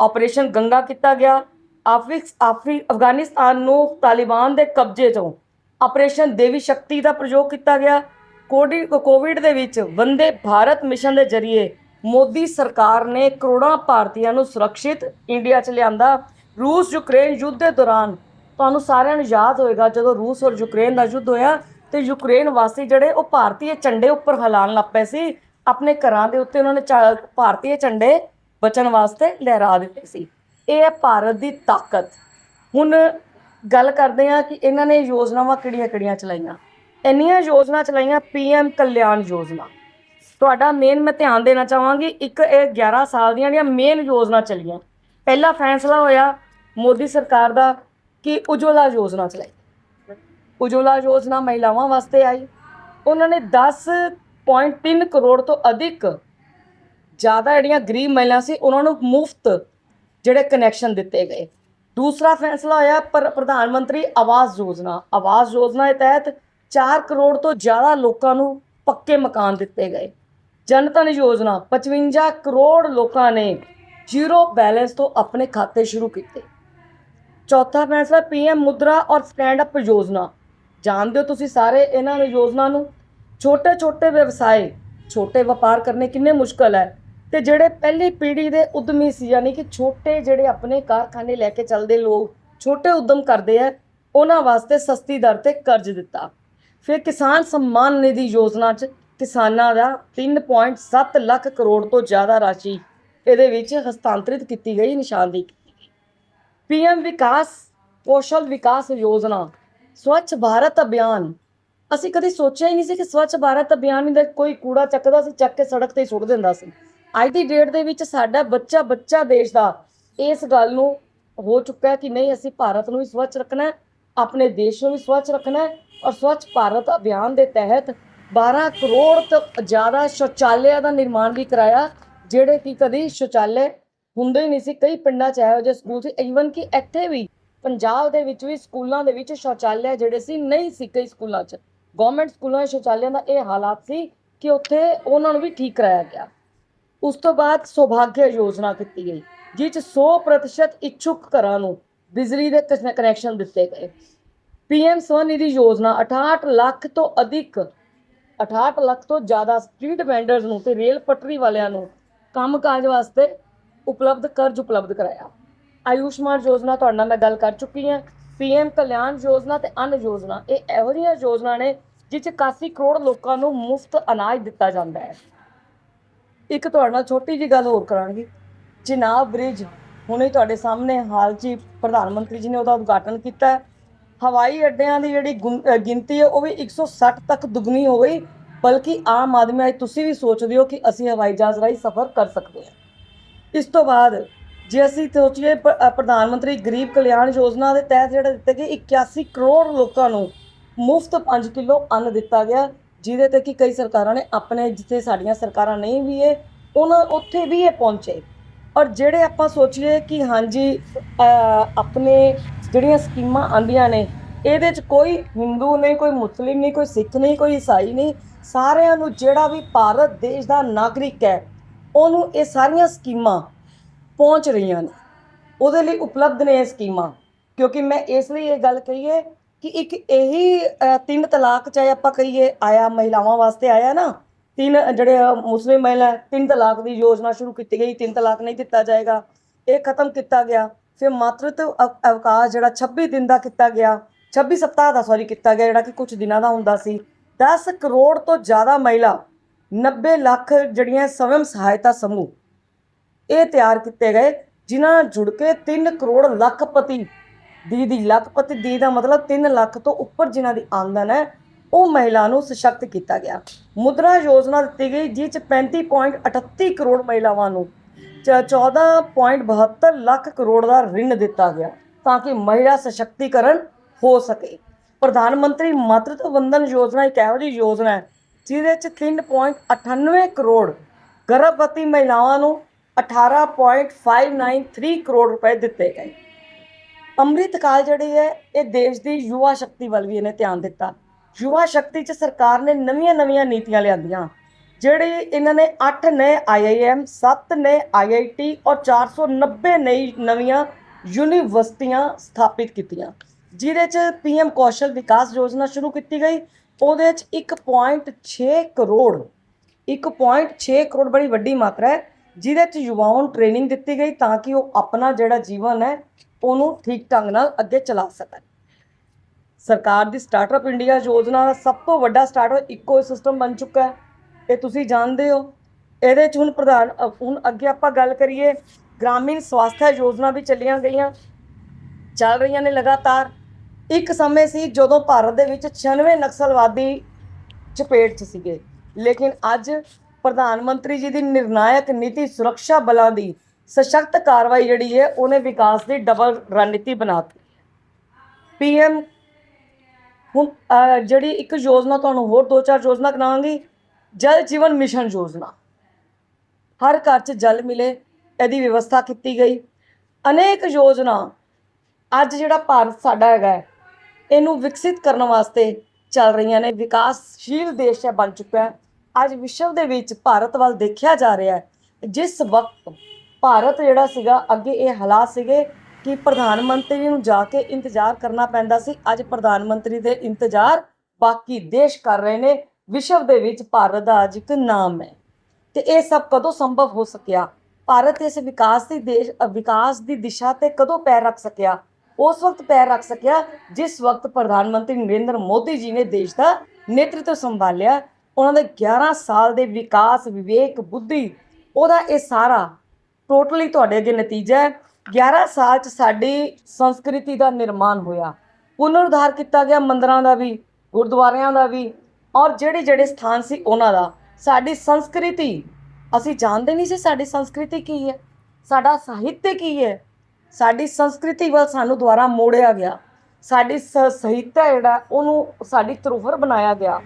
ਆਪਰੇਸ਼ਨ ਗੰਗਾ ਕੀਤਾ ਗਿਆ। ਆਫਿਸ ਆਫਰੀ ਅਫਗਾਨਿਸਤਾਨ ਨੂੰ ਤਾਲਿਬਾਨ ਦੇ ਕਬਜ਼ੇ ਤੋਂ ਆਪਰੇਸ਼ਨ ਦੇਵੀ ਸ਼ਕਤੀ ਦਾ ਪ੍ਰਯੋਗ ਕੀਤਾ ਗਿਆ। ਕੋਵਿਡ ਦੇ ਵਿੱਚ ਵੰਦੇ ਭਾਰਤ ਮਿਸ਼ਨ ਦੇ ਜ਼ਰੀਏ ਮੋਦੀ ਸਰਕਾਰ ਨੇ ਕਰੋੜਾਂ ਭਾਰਤੀਆਂ ਨੂੰ ਸੁਰੱਖਿਅਤ ਇੰਡੀਆ 'ਚ ਲਿਆਂਦਾ। ਰੂਸ, ਯੂਕਰੇਨ ਯੁੱਧ ਦੇ ਦੌਰਾਨ ਤੁਹਾਨੂੰ ਸਾਰਿਆਂ ਨੂੰ ਯਾਦ ਹੋਏਗਾ ਜਦੋਂ ਰੂਸ ਔਰ ਯੂਕਰੇਨ ਦਾ ਯੁੱਧ ਹੋਇਆ ਤੇ ਯੂਕਰੇਨ ਵਾਸੀ ਜਿਹੜੇ ਉਹ ਭਾਰਤੀ ਝੰਡੇ ਉੱਪਰ ਹਲਾਉਣ ਲੱਗ ਪਏ ਸੀ। ਆਪਣੇ ਘਰਾਂ ਦੇ ਉੱਤੇ ਉਹਨਾਂ ਨੇ ਚਾ- ਭਾਰਤੀ ਝੰਡੇ ਬਚਣ ਵਾਸਤੇ ਲਹਿਰਾ ਦਿੱਤੇ ਸੀ। ਇਹ ਹੈ ਭਾਰਤ ਦੀ ਤਾਕਤ। ਹੁਣ ਗੱਲ ਕਰਦੇ ਹਾਂ ਕਿ ਇਹਨਾਂ ਨੇ ਯੋਜਨਾਵਾਂ ਕਿਹੜੀਆਂ-ਕਿਹੜੀਆਂ ਚਲਾਈਆਂ? ਇੰਨੀਆਂ ਯੋਜਨਾ ਚਲਾਈਆਂ, ਪੀਐਮ ਕਲਿਆਣ ਯੋਜਨਾ। ਤੁਹਾਡਾ ਮੇਨ ਮੈਂ ਧਿਆਨ ਦੇਣਾ ਚਾਹਾਂਗੀ, ਇੱਕ ਇਹ 11 ਸਾਲ ਦੀਆਂ ਜਿਹੜੀਆਂ ਮੇਨ ਯੋਜਨਾ ਚਲੀਆਂ। ਪਹਿਲਾ ਫੈਸਲਾ ਹੋਇਆ ਮੋਦੀ ਸਰਕਾਰ ਦਾ ਕਿ ਉਜਵਲਾ ਯੋਜਨਾ ਚਲਾਈ। ਉਜਵਲਾ ਯੋਜਨਾ ਮਹਿਲਾਵਾਂ ਵਾਸਤੇ ਆਈ। ਉਹਨਾਂ ਨੇ 10.3 ਕਰੋੜ ਤੋਂ ਅਧਿਕ ਜ਼ਿਆਦਾ ਜਿਹੜੀਆਂ ਗਰੀਬ ਮਹਿਲਾ ਸੀ, ਉਹਨਾਂ ਨੂੰ ਮੁਫਤ ਜਿਹੜੇ ਕਨੈਕਸ਼ਨ ਦਿੱਤੇ ਗਏ। ਦੂਸਰਾ ਫੈਸਲਾ ਹੋਇਆ ਪਰ ਪ੍ਰਧਾਨ ਮੰਤਰੀ ਆਵਾਸ ਯੋਜਨਾ। ਆਵਾਸ ਯੋਜਨਾ ਦੇ ਤਹਿਤ 4 ਕਰੋੜ ਤੋਂ ਜ਼ਿਆਦਾ ਲੋਕਾਂ ਨੂੰ ਪੱਕੇ ਮਕਾਨ ਦਿੱਤੇ ਗਏ। ਜਨਧਨ ਯੋਜਨਾ 55 ਕਰੋੜ ਲੋਕਾਂ ਨੇ ਜ਼ੀਰੋ ਬੈਲੈਂਸ ਤੋਂ ਆਪਣੇ ਖਾਤੇ ਸ਼ੁਰੂ ਕੀਤੇ। ਚੌਥਾ ਫੈਸਲਾ, ਪੀਐਮ ਮੁਦਰਾ ਔਰ ਸਟੈਂਡ ਅਪ ਯੋਜਨਾ। ਜਾਣਦੇ ਹੋ ਤੁਸੀਂ ਸਾਰੇ ਇਹਨਾਂ ਯੋਜਨਾ ਨੂੰ? ਛੋਟੇ ਛੋਟੇ ਵਿਵਸਾਏ, ਛੋਟੇ ਵਪਾਰ ਕਰਨੇ ਕਿੰਨੇ ਮੁਸ਼ਕਲ ਹੈ। ਤੇ ਜਿਹੜੇ ਪਹਿਲੀ ਪੀੜ੍ਹੀ ਦੇ ਉਦਮੀ ਸੀ, ਯਾਨੀ ਕਿ ਛੋਟੇ ਜਿਹੜੇ ਆਪਣੇ ਕਾਰਖਾਨੇ ਲੈ ਕੇ ਚੱਲਦੇ ਲੋਕ, ਛੋਟੇ ਉਦਮ ਕਰਦੇ ਆ, ਉਹਨਾਂ ਵਾਸਤੇ ਸਸਤੀ ਦਰ ਤੇ ਕਰਜ਼ ਦਿੱਤਾ। ਫਿਰ ਕਿਸਾਨ ਸਨਮਾਨ ਨਿਧੀ ਯੋਜਨਾ 'ਚ ਕਿਸਾਨਾਂ ਦਾ 3.7 ਲੱਖ ਕਰੋੜ ਤੋਂ ਜ਼ਿਆਦਾ ਰਾਸ਼ੀ ਇਹਦੇ ਵਿੱਚ ਹਸਤਾਂਤਰਿਤ ਕੀਤੀ ਗਈ, ਨਿਸ਼ਾਨਦੇਹੀ ਕੀਤੀ ਗਈ। ਪੀਐਮ ਵਿਕਾਸ, ਕੌਸ਼ਲ ਵਿਕਾਸ ਯੋਜਨਾ, ਸਵੱਛ ਭਾਰਤ ਅਭਿਆਨ। ਅਸੀਂ ਕਦੀ ਸੋਚਿਆ ਹੀ ਨਹੀਂ ਸੀ ਕਿ ਸਵੱਛ ਭਾਰਤ ਅਭਿਆਨ ਦਾ ਕੋਈ ਕੂੜਾ ਚੱਕਦਾ ਸੀ, ਚੱਕ ਕੇ ਸੜਕ ਤੇ ਹੀ ਸੁੱਟ ਦਿੰਦਾ ਸੀ। ਅੱਜ ਦੀ ਡੇਟ ਦੇ ਵਿੱਚ ਸਾਡਾ ਬੱਚਾ ਬੱਚਾ ਦੇਸ਼ ਦਾ ਇਸ ਗੱਲ ਨੂੰ ਹੋ ਚੁੱਕਾ ਹੈ ਕਿ ਨਹੀਂ, ਅਸੀਂ ਭਾਰਤ ਨੂੰ ਵੀ ਸਵੱਛ ਰੱਖਣਾ ਹੈ, ਆਪਣੇ ਦੇਸ਼ ਨੂੰ ਵੀ ਸਵੱਛ ਰੱਖਣਾ ਹੈ ਔਰ ਸਵੱਛ ਭਾਰਤ ਅਭਿਆਨ ਦੇ ਤਹਿਤ 12 ਕਰੋੜ ਤੋਂ ਜ਼ਿਆਦਾ ਸ਼ੌਚਾਲਿਆਂ ਦਾ ਨਿਰਮਾਣ ਵੀ ਕਰਾਇਆ, ਜਿਹੜੇ ਕਿ ਕਦੀ ਸ਼ੌਚਾਲੇ ਹੁੰਦੇ ਹੀ ਨਹੀਂ ਸੀ। ਕਈ ਪਿੰਡਾਂ 'ਚ ਇਹੋ ਜਿਹੇ ਸਕੂਲ ਸੀ ਈਵਨ ਕਿ ਇੱਥੇ ਵੀ ਪੰਜਾਬ ਦੇ ਵਿੱਚ ਵੀ ਸਕੂਲਾਂ ਦੇ ਵਿੱਚ ਸ਼ੌਚਾਲਿਆ ਜਿਹੜੇ ਸੀ, ਨਹੀਂ ਸੀ ਕਈ ਸਕੂਲਾਂ 'ਚ। ਗਵਰਨਮੈਂਟ ਸਕੂਲਾਂ ਦੇ ਸ਼ੌਚਾਲਯਾਂ ਦਾ ਇਹ ਹਾਲਾਤ ਸੀ ਕਿ ਉੱਥੇ ਉਹਨਾਂ ਨੂੰ ਵੀ ਠੀਕ ਕਰਾਇਆ ਗਿਆ। ਉਸ ਤੋਂ ਬਾਅਦ ਸੌਭਾਗਿਆ ਯੋਜਨਾ ਕੀਤੀ ਗਈ ਜਿਸ 'ਚ 100% ਇੱਛੁਕ ਘਰਾਂ ਨੂੰ ਬਿਜਲੀ ਦੇ ਕਨ- ਕਨੈਕਸ਼ਨ ਦਿੱਤੇ ਗਏ। ਪੀਐਮ ਸਵਨਿਧੀ ਯੋਜਨਾ 68 ਲੱਖ ਤੋਂ ਅਧਿਕ 68 ਲੱਖ ਤੋਂ ਜ਼ਿਆਦਾ ਸਟਰੀਟ ਵੈਂਡਰਸ ਨੂੰ ਤੇ ਰੇਲ ਪਟਰੀ ਵਾਲਿਆਂ ਨੂੰ ਕੰਮਕਾਜ ਵਾਸਤੇ ਉਪਲਬਧ ਕਰਜ਼ ਉਪਲਬਧ ਕਰਾਇਆ। ਆਯੁਸ਼ਮਾਨ ਯੋਜਨਾ ਤੁਹਾਡੇ ਨਾਲ ਮੈਂ ਗੱਲ ਕਰ ਚੁੱਕੀ ਹਾਂ। ਪੀਐਮ ਕਲਿਆਣ ਯੋਜਨਾ ਤੇ ਅਨ ਯੋਜਨਾ, ਇਹ ਇਹੋ ਜਿਹੀਆਂ ਯੋਜਨਾ ਨੇ ਜਿਸ 'ਚ 81 ਕਰੋੜ ਲੋਕਾਂ ਨੂੰ ਮੁਫਤ ਅਨਾਜ ਦਿੱਤਾ ਜਾਂਦਾ ਹੈ। ਇੱਕ ਤੁਹਾਡੇ ਨਾਲ ਛੋਟੀ ਜੀ ਗੱਲ ਹੋਰ ਕਰਾਂਗੀ। ਚਿਨਾਬ ਬ੍ਰਿਜ, ਹੁਣੇ ਤੁਹਾਡੇ ਸਾਹਮਣੇ ਹਾਲ 'ਚ ਹੀ ਪ੍ਰਧਾਨ ਮੰਤਰੀ ਜੀ ਨੇ ਉਹਦਾ ਉਦਘਾਟਨ ਕੀਤਾ ਹੈ। ਹਵਾਈ ਅੱਡਿਆਂ ਦੀ ਜਿਹੜੀ ਗੁਣ- ਗਿਣਤੀ ਹੈ, ਉਹ ਵੀ 160 ਤੱਕ ਦੁੱਗਣੀ ਹੋ ਗਈ। ਬਲਕਿ ਆਮ ਆਦਮੀ ਅੱਜ ਤੁਸੀਂ ਵੀ ਸੋਚਦੇ ਹੋ ਕਿ ਅਸੀਂ ਹਵਾਈ ਜਹਾਜ਼ ਰਾਹੀਂ ਸਫ਼ਰ ਕਰ ਸਕਦੇ ਹਾਂ। ਇਸ ਤੋਂ ਬਾਅਦ, ਜੇ ਅਸੀਂ ਸੋਚੀਏ ਪ- ਪ੍ਰਧਾਨ ਮੰਤਰੀ ਗਰੀਬ ਕਲਿਆਣ ਯੋਜਨਾ ਦੇ ਤਹਿਤ ਜਿਹੜਾ ਦਿੱਤੇ ਗਏ 81 ਕਰੋੜ ਲੋਕਾਂ ਨੂੰ ਮੁਫਤ 5 ਕਿਲੋ ਅੰਨ ਦਿੱਤਾ ਗਿਆ ਜਿਹਦੇ ਤੇ ਕਿ ਕਈ ਸਰਕਾਰਾਂ ਨੇ ਆਪਣੇ ਜਿੱਥੇ ਸਾਡੀਆਂ ਸਰਕਾਰਾਂ ਨਹੀਂ ਵੀ ਇਹ, ਉਹਨਾਂ ਉੱਥੇ ਵੀ ਇਹ ਪਹੁੰਚੇ। ਔਰ ਜਿਹੜੇ ਆਪਾਂ ਸੋਚੀਏ ਕਿ ਹਾਂਜੀ ਆਪਣੇ ਜਿਹੜੀਆਂ ਸਕੀਮਾਂ ਆਂਦੀਆਂ ਨੇ, ਇਹਦੇ 'ਚ ਕੋਈ ਹਿੰਦੂ ਨਹੀਂ, ਕੋਈ ਮੁਸਲਿਮ ਨਹੀਂ, ਕੋਈ ਸਿੱਖ ਨਹੀਂ, ਕੋਈ ਈਸਾਈ ਨਹੀਂ, ਸਾਰਿਆਂ ਨੂੰ ਜਿਹੜਾ ਵੀ ਭਾਰਤ ਦੇਸ਼ ਦਾ ਨਾਗਰਿਕ ਹੈ, ਉਹਨੂੰ ਇਹ ਸਾਰੀਆਂ ਸਕੀਮਾਂ ਪਹੁੰਚ ਰਹੀਆਂ ਨੇ। ਉਹਦੇ ਲਈ ਉਪਲਬਧ ਨੇ ਇਹ ਸਕੀਮਾਂ। ਕਿਉਂਕਿ ਮੈਂ ਇਸ ਲਈ ਇਹ ਗੱਲ ਕਹੀਏ ਕਿ ਇੱਕ ਇਹੀ ਅ, ਤਿੰਨ ਤਲਾਕ ਚਾਹੇ ਆਪਾਂ ਕਹੀਏ ਆਇਆ ਮਹਿਲਾਵਾਂ ਵਾਸਤੇ ਆਇਆ ਨਾ ਤਿੰਨ ਜਿਹੜੇ ਮੁਸਲਿਮ ਮਹਿਲਾ ਹੈ, ਤਿੰਨ ਤਲਾਕ ਦੀ ਯੋਜਨਾ ਸ਼ੁਰੂ ਕੀਤੀ ਗਈ ਤਿੰਨ ਤਲਾਕ ਨਹੀਂ ਦਿੱਤਾ ਜਾਏਗਾ। ਇਹ ਖਤਮ ਕੀਤਾ ਗਿਆ। ਫਿਰ ਮਾਤਰਤਵ ਅਵ- ਅਵਕਾਸ਼ ਜਿਹੜਾ 26 ਦਿਨ ਦਾ ਕੀਤਾ ਗਿਆ 26 ਸਪਤਾਹ ਦਾ ਸੌਰੀ ਕੀਤਾ ਗਿਆ ਜਿਹੜਾ ਕਿ ਕੁਝ ਦਿਨਾਂ ਦਾ ਹੁੰਦਾ ਸੀ। 10 ਕਰੋੜ ਤੋਂ ਜ਼ਿਆਦਾ ਮਹਿਲਾ 90 ਲੱਖ ਜਿਹੜੀਆਂ ਸਵੈਮ ਸਹਾਇਤਾ ਸਮੂਹ ਇਹ ਤਿਆਰ ਕੀਤੇ ਗਏ ਜਿਨ੍ਹਾਂ ਨਾਲ ਜੁੜ ਕੇ 3 ਕਰੋੜ ਲੱਖਪਤੀ ਦੀ ਦੀ ਲੱਖਪਤੀ ਦੀ ਦਾ ਮਤਲਬ 3 ਲੱਖ ਤੋਂ ਉੱਪਰ ਜਿਨ੍ਹਾਂ ਦੀ ਆਮਦਨ ਹੈ, ਉਹ ਮਹਿਲਾ ਨੂੰ ਸਸ਼ਕਤ ਕੀਤਾ ਗਿਆ। ਮੁਦਰਾ ਯੋਜਨਾ ਦਿੱਤੀ ਗਈ ਜਿਸ ਚ 35.38 ਕਰੋੜ ਮਹਿਲਾਵਾਂ ਨੂੰ 14.72 ਲੱਖ ਕਰੋੜ ਦਾ ਰਿਣ ਦਿੱਤਾ ਗਿਆ ਤਾਂ ਕਿ ਮਹਿਲਾ ਸਸ਼ਕਤੀਕਰਨ ਹੋ ਸਕੇ। ਪ੍ਰਧਾਨ ਮੰਤਰੀ ਮਾਤਰਤਵ ਵੰਦਨ ਯੋਜਨਾ ਇੱਕ ਇਹੋ ਜਿਹੀ ਯੋਜਨਾ ਹੈ, ਜਿਹਦੇ ਚ 3.98 ਕਰੋੜ ਗਰਭਵਤੀ ਮਹਿਲਾਵਾਂ ਨੂੰ 18.593 ਕਰੋੜ ਰੁਪਏ ਦਿੱਤੇ ਗਏ। ਅੰਮ੍ਰਿਤ ਕਾਲ ਜਿਹੜੀ ਹੈ, ਇਹ ਦੇਸ਼ ਦੀ ਯੁਵਾ ਸ਼ਕਤੀ ਵੱਲ ਵੀ ਇਹਨੇ ਧਿਆਨ ਦਿੱਤਾ। ਯੁਵਾ ਸ਼ਕਤੀ 'ਚ ਸਰਕਾਰ ਨੇ ਨਵੀਆਂ-ਨਵੀਆਂ ਨੀਤੀਆਂ ਲਿਆਂਦੀਆਂ, ਜਿਹੜੇ ਇਹਨਾਂ ਨੇ 8 ਨਏ ਆਈਆਈਐਮ 7 ਨਏ ਆਈਆਈਟੀ ਔਰ 490 ਨਈ, ਨਵੀਆਂ ਯੂਨੀਵਰਸਿਟੀਆਂ ਸਥਾਪਿਤ ਕੀਤੀਆਂ। ਜਿਹਦੇ 'ਚ ਪੀਐਮ ਕੌਸ਼ਲ ਵਿਕਾਸ ਯੋਜਨਾ ਸ਼ੁਰੂ ਕੀਤੀ ਗਈ, ਉਹਦੇ 'ਚ 1.6 ਕਰੋੜ 1.6 ਕਰੋੜ ਬੜੀ ਵੱਡੀ ਮਾਤਰਾ ਹੈ, ਜਿਹਦੇ 'ਚ ਯੁਵਾਵਾਂ ਨੂੰ ਟ੍ਰੇਨਿੰਗ ਦਿੱਤੀ ਗਈ ਤਾਂ ਕਿ ਉਹ ਆਪਣਾ ਜਿਹੜਾ ਜੀਵਨ ਹੈ ਉਹਨੂੰ ਠੀਕ ਢੰਗ ਨਾਲ ਅੱਗੇ ਚਲਾ ਸਕਣ। ਸਰਕਾਰ ਦੀ ਸਟਾਰਟਅਪ ਇੰਡੀਆ ਯੋਜਨਾ ਦਾ ਸਭ ਤੋਂ ਵੱਡਾ ਸਟਾਰਟਅਪ ਇਕੋ ਸਿਸਟਮ ਬਣ ਚੁੱਕਾ ਹੈ। ਇਹ ਤੁਸੀਂ ਜਾਣਦੇ ਹੋ। ਇਹਦੇ ਚ ਹੁਣ ਪ੍ਰਧਾਨ ਅ, ਹੁਣ ਅੱਗੇ ਆਪਾਂ ਗੱਲ ਕਰੀਏ ਗ੍ਰਾਮੀਣ ਸਵਾਸਥਯ ਯੋਜਨਾ ਵੀ ਚੱਲੀਆਂ ਗਈਆਂ। ਚੱਲ ਰਹੀਆਂ ਨੇ ਲਗਾਤਾਰ। ਇੱਕ ਸਮੇਂ ਸੀ ਜਦੋਂ ਭਾਰਤ ਦੇ ਵਿੱਚ 96 ਨਕਸਲਵਾਦੀ ਚਪੇਟ 'ਚ ਸੀਗੇ। ਲੇਕਿਨ ਅੱਜ ਪ੍ਰਧਾਨ ਮੰਤਰੀ ਜੀ ਦੀ ਨਿਰਣਾਇਕ ਨੀਤੀ ਸੁਰੱਖਿਆ ਬਲਾਂ ਦੀ ਸਸ਼ਕਤ ਕਾਰਵਾਈ ਜਿਹੜੀ ਹੈ, ਉਹਨੇ ਵਿਕਾਸ ਦੀ ਡਬਲ ਰਣਨੀਤੀ ਬਣਾਤੀ। ਪੀਐਮ ਹੁਣ ਜਿਹੜੀ ਇੱਕ ਯੋਜਨਾ ਤੁਹਾਨੂੰ ਹੋਰ ਦੋ ਚਾਰ ਯੋਜਨਾ ਕਰਾਵਾਂਗੀ, ਜਲ ਜੀਵਨ ਮਿਸ਼ਨ ਯੋਜਨਾ। ਹਰ ਘਰ 'ਚ ਜਲ ਮਿਲੇ, ਇਹਦੀ ਵਿਵਸਥਾ ਕੀਤੀ ਗਈ। ਅਨੇਕ ਯੋਜਨਾ ਅੱਜ ਜਿਹੜਾ ਭਾਰਤ ਸਾਡਾ ਹੈਗਾ ਇਹਨੂੰ ਵਿਕਸਿਤ ਕਰਨ ਵਾਸਤੇ ਚੱਲ ਰਹੀਆਂ ਨੇ। ਵਿਕਾਸਸ਼ੀਲ ਦੇਸ਼ ਹੈ ਬਣ ਚੁੱਕਾ ਹੈ। ਅੱਜ ਵਿਸ਼ਵ ਦੇ ਵਿੱਚ ਭਾਰਤ ਵੱਲ ਦੇਖਿਆ ਜਾ ਰਿਹਾ ਹੈ, ਜਿਸ ਵਕਤ ਭਾਰਤ ਜਿਹੜਾ ਸੀਗਾ, ਅੱਗੇ ਇਹ ਹਾਲਾਤ ਸੀਗੇ ਕਿ ਪ੍ਰਧਾਨ ਮੰਤਰੀ ਨੂੰ ਜਾ ਕੇ ਇੰਤਜ਼ਾਰ ਕਰਨਾ ਪੈਂਦਾ ਸੀ। ਅੱਜ ਪ੍ਰਧਾਨ ਮੰਤਰੀ ਦੇ ਇੰਤਜ਼ਾਰ ਬਾਕੀ ਦੇਸ਼ ਕਰ ਰਹੇ ਨੇ। ਵਿਸ਼ਵ ਦੇ ਵਿੱਚ ਭਾਰਤ ਦਾ ਅੱਜ ਇੱਕ ਨਾਮ ਹੈ। ਤੇ ਇਹ ਸਭ ਕਦੋਂ ਸੰਭਵ ਹੋ ਸਕਿਆ? ਭਾਰਤ ਇਸ ਵਿਕਾਸ ਦੀ ਦੇਸ਼, ਵਿਕਾਸ ਦੀ ਦਿਸ਼ਾ ਤੇ ਕਦੋਂ ਪੈਰ ਰੱਖ ਸਕਿਆ? ਉਸ ਵਕਤ ਪੈਰ ਰੱਖ ਸਕਿਆ ਜਿਸ ਵਕਤ ਪ੍ਰਧਾਨ ਮੰਤਰੀ ਨਰਿੰਦਰ ਮੋਦੀ ਜੀ ਨੇ ਦੇਸ਼ ਦਾ ਨੇਤਰਤਵ ਸੰਭਾਲਿਆ। ਉਹਨਾਂ ਦੇ 11 ਸਾਲ ਦੇ ਵਿਕਾਸ, ਵਿਵੇਕ, ਬੁੱਧੀ, ਉਹਦਾ ਇਹ ਸਾਰਾ ਟੋਟਲੀ ਤੁਹਾਡੇ ਅੱਗੇ ਨਤੀਜਾ ਹੈ। 11 ਸਾਲ ਚ ਸਾਡੀ ਸੰਸਕ੍ਰਿਤੀ ਦਾ ਨਿਰਮਾਣ ਹੋਇਆ। ਪੁਨਰਉਧਾਰ ਕੀਤਾ ਗਿਆ ਮੰਦਰਾਂ ਦਾ ਵੀ, ਗੁਰਦੁਆਰਿਆਂ ਦਾ ਵੀ, ਔਰ ਜਿਹੜੇ ਜਿਹੜੇ ਸਥਾਨ ਸੀ ਉਹਨਾਂ ਦਾ। ਸਾਡੀ ਸੰਸਕ੍ਰਿਤੀ, ਅਸੀਂ ਜਾਣਦੇ ਨਹੀਂ ਸੀ ਸਾਡੀ ਸੰਸਕ੍ਰਿਤੀ ਕੀ ਹੈ। ਸਾਡਾ ਸਾਹਿਤ ਕੀ ਹੈ। ਸਾਡੀ ਸੰਸਕ੍ਰਿਤੀ ਵੱਲ ਸਾਨੂੰ ਦੁਆਰਾ ਮੋੜਿਆ ਗਿਆ। ਸਾਡੀ ਸ- ਸਾਹਿਤ ਹੈ ਜਿਹੜਾ, ਉਹਨੂੰ ਸਾਡੀ ਧਰੋਹਰ ਬਣਾਇਆ ਗਿਆ।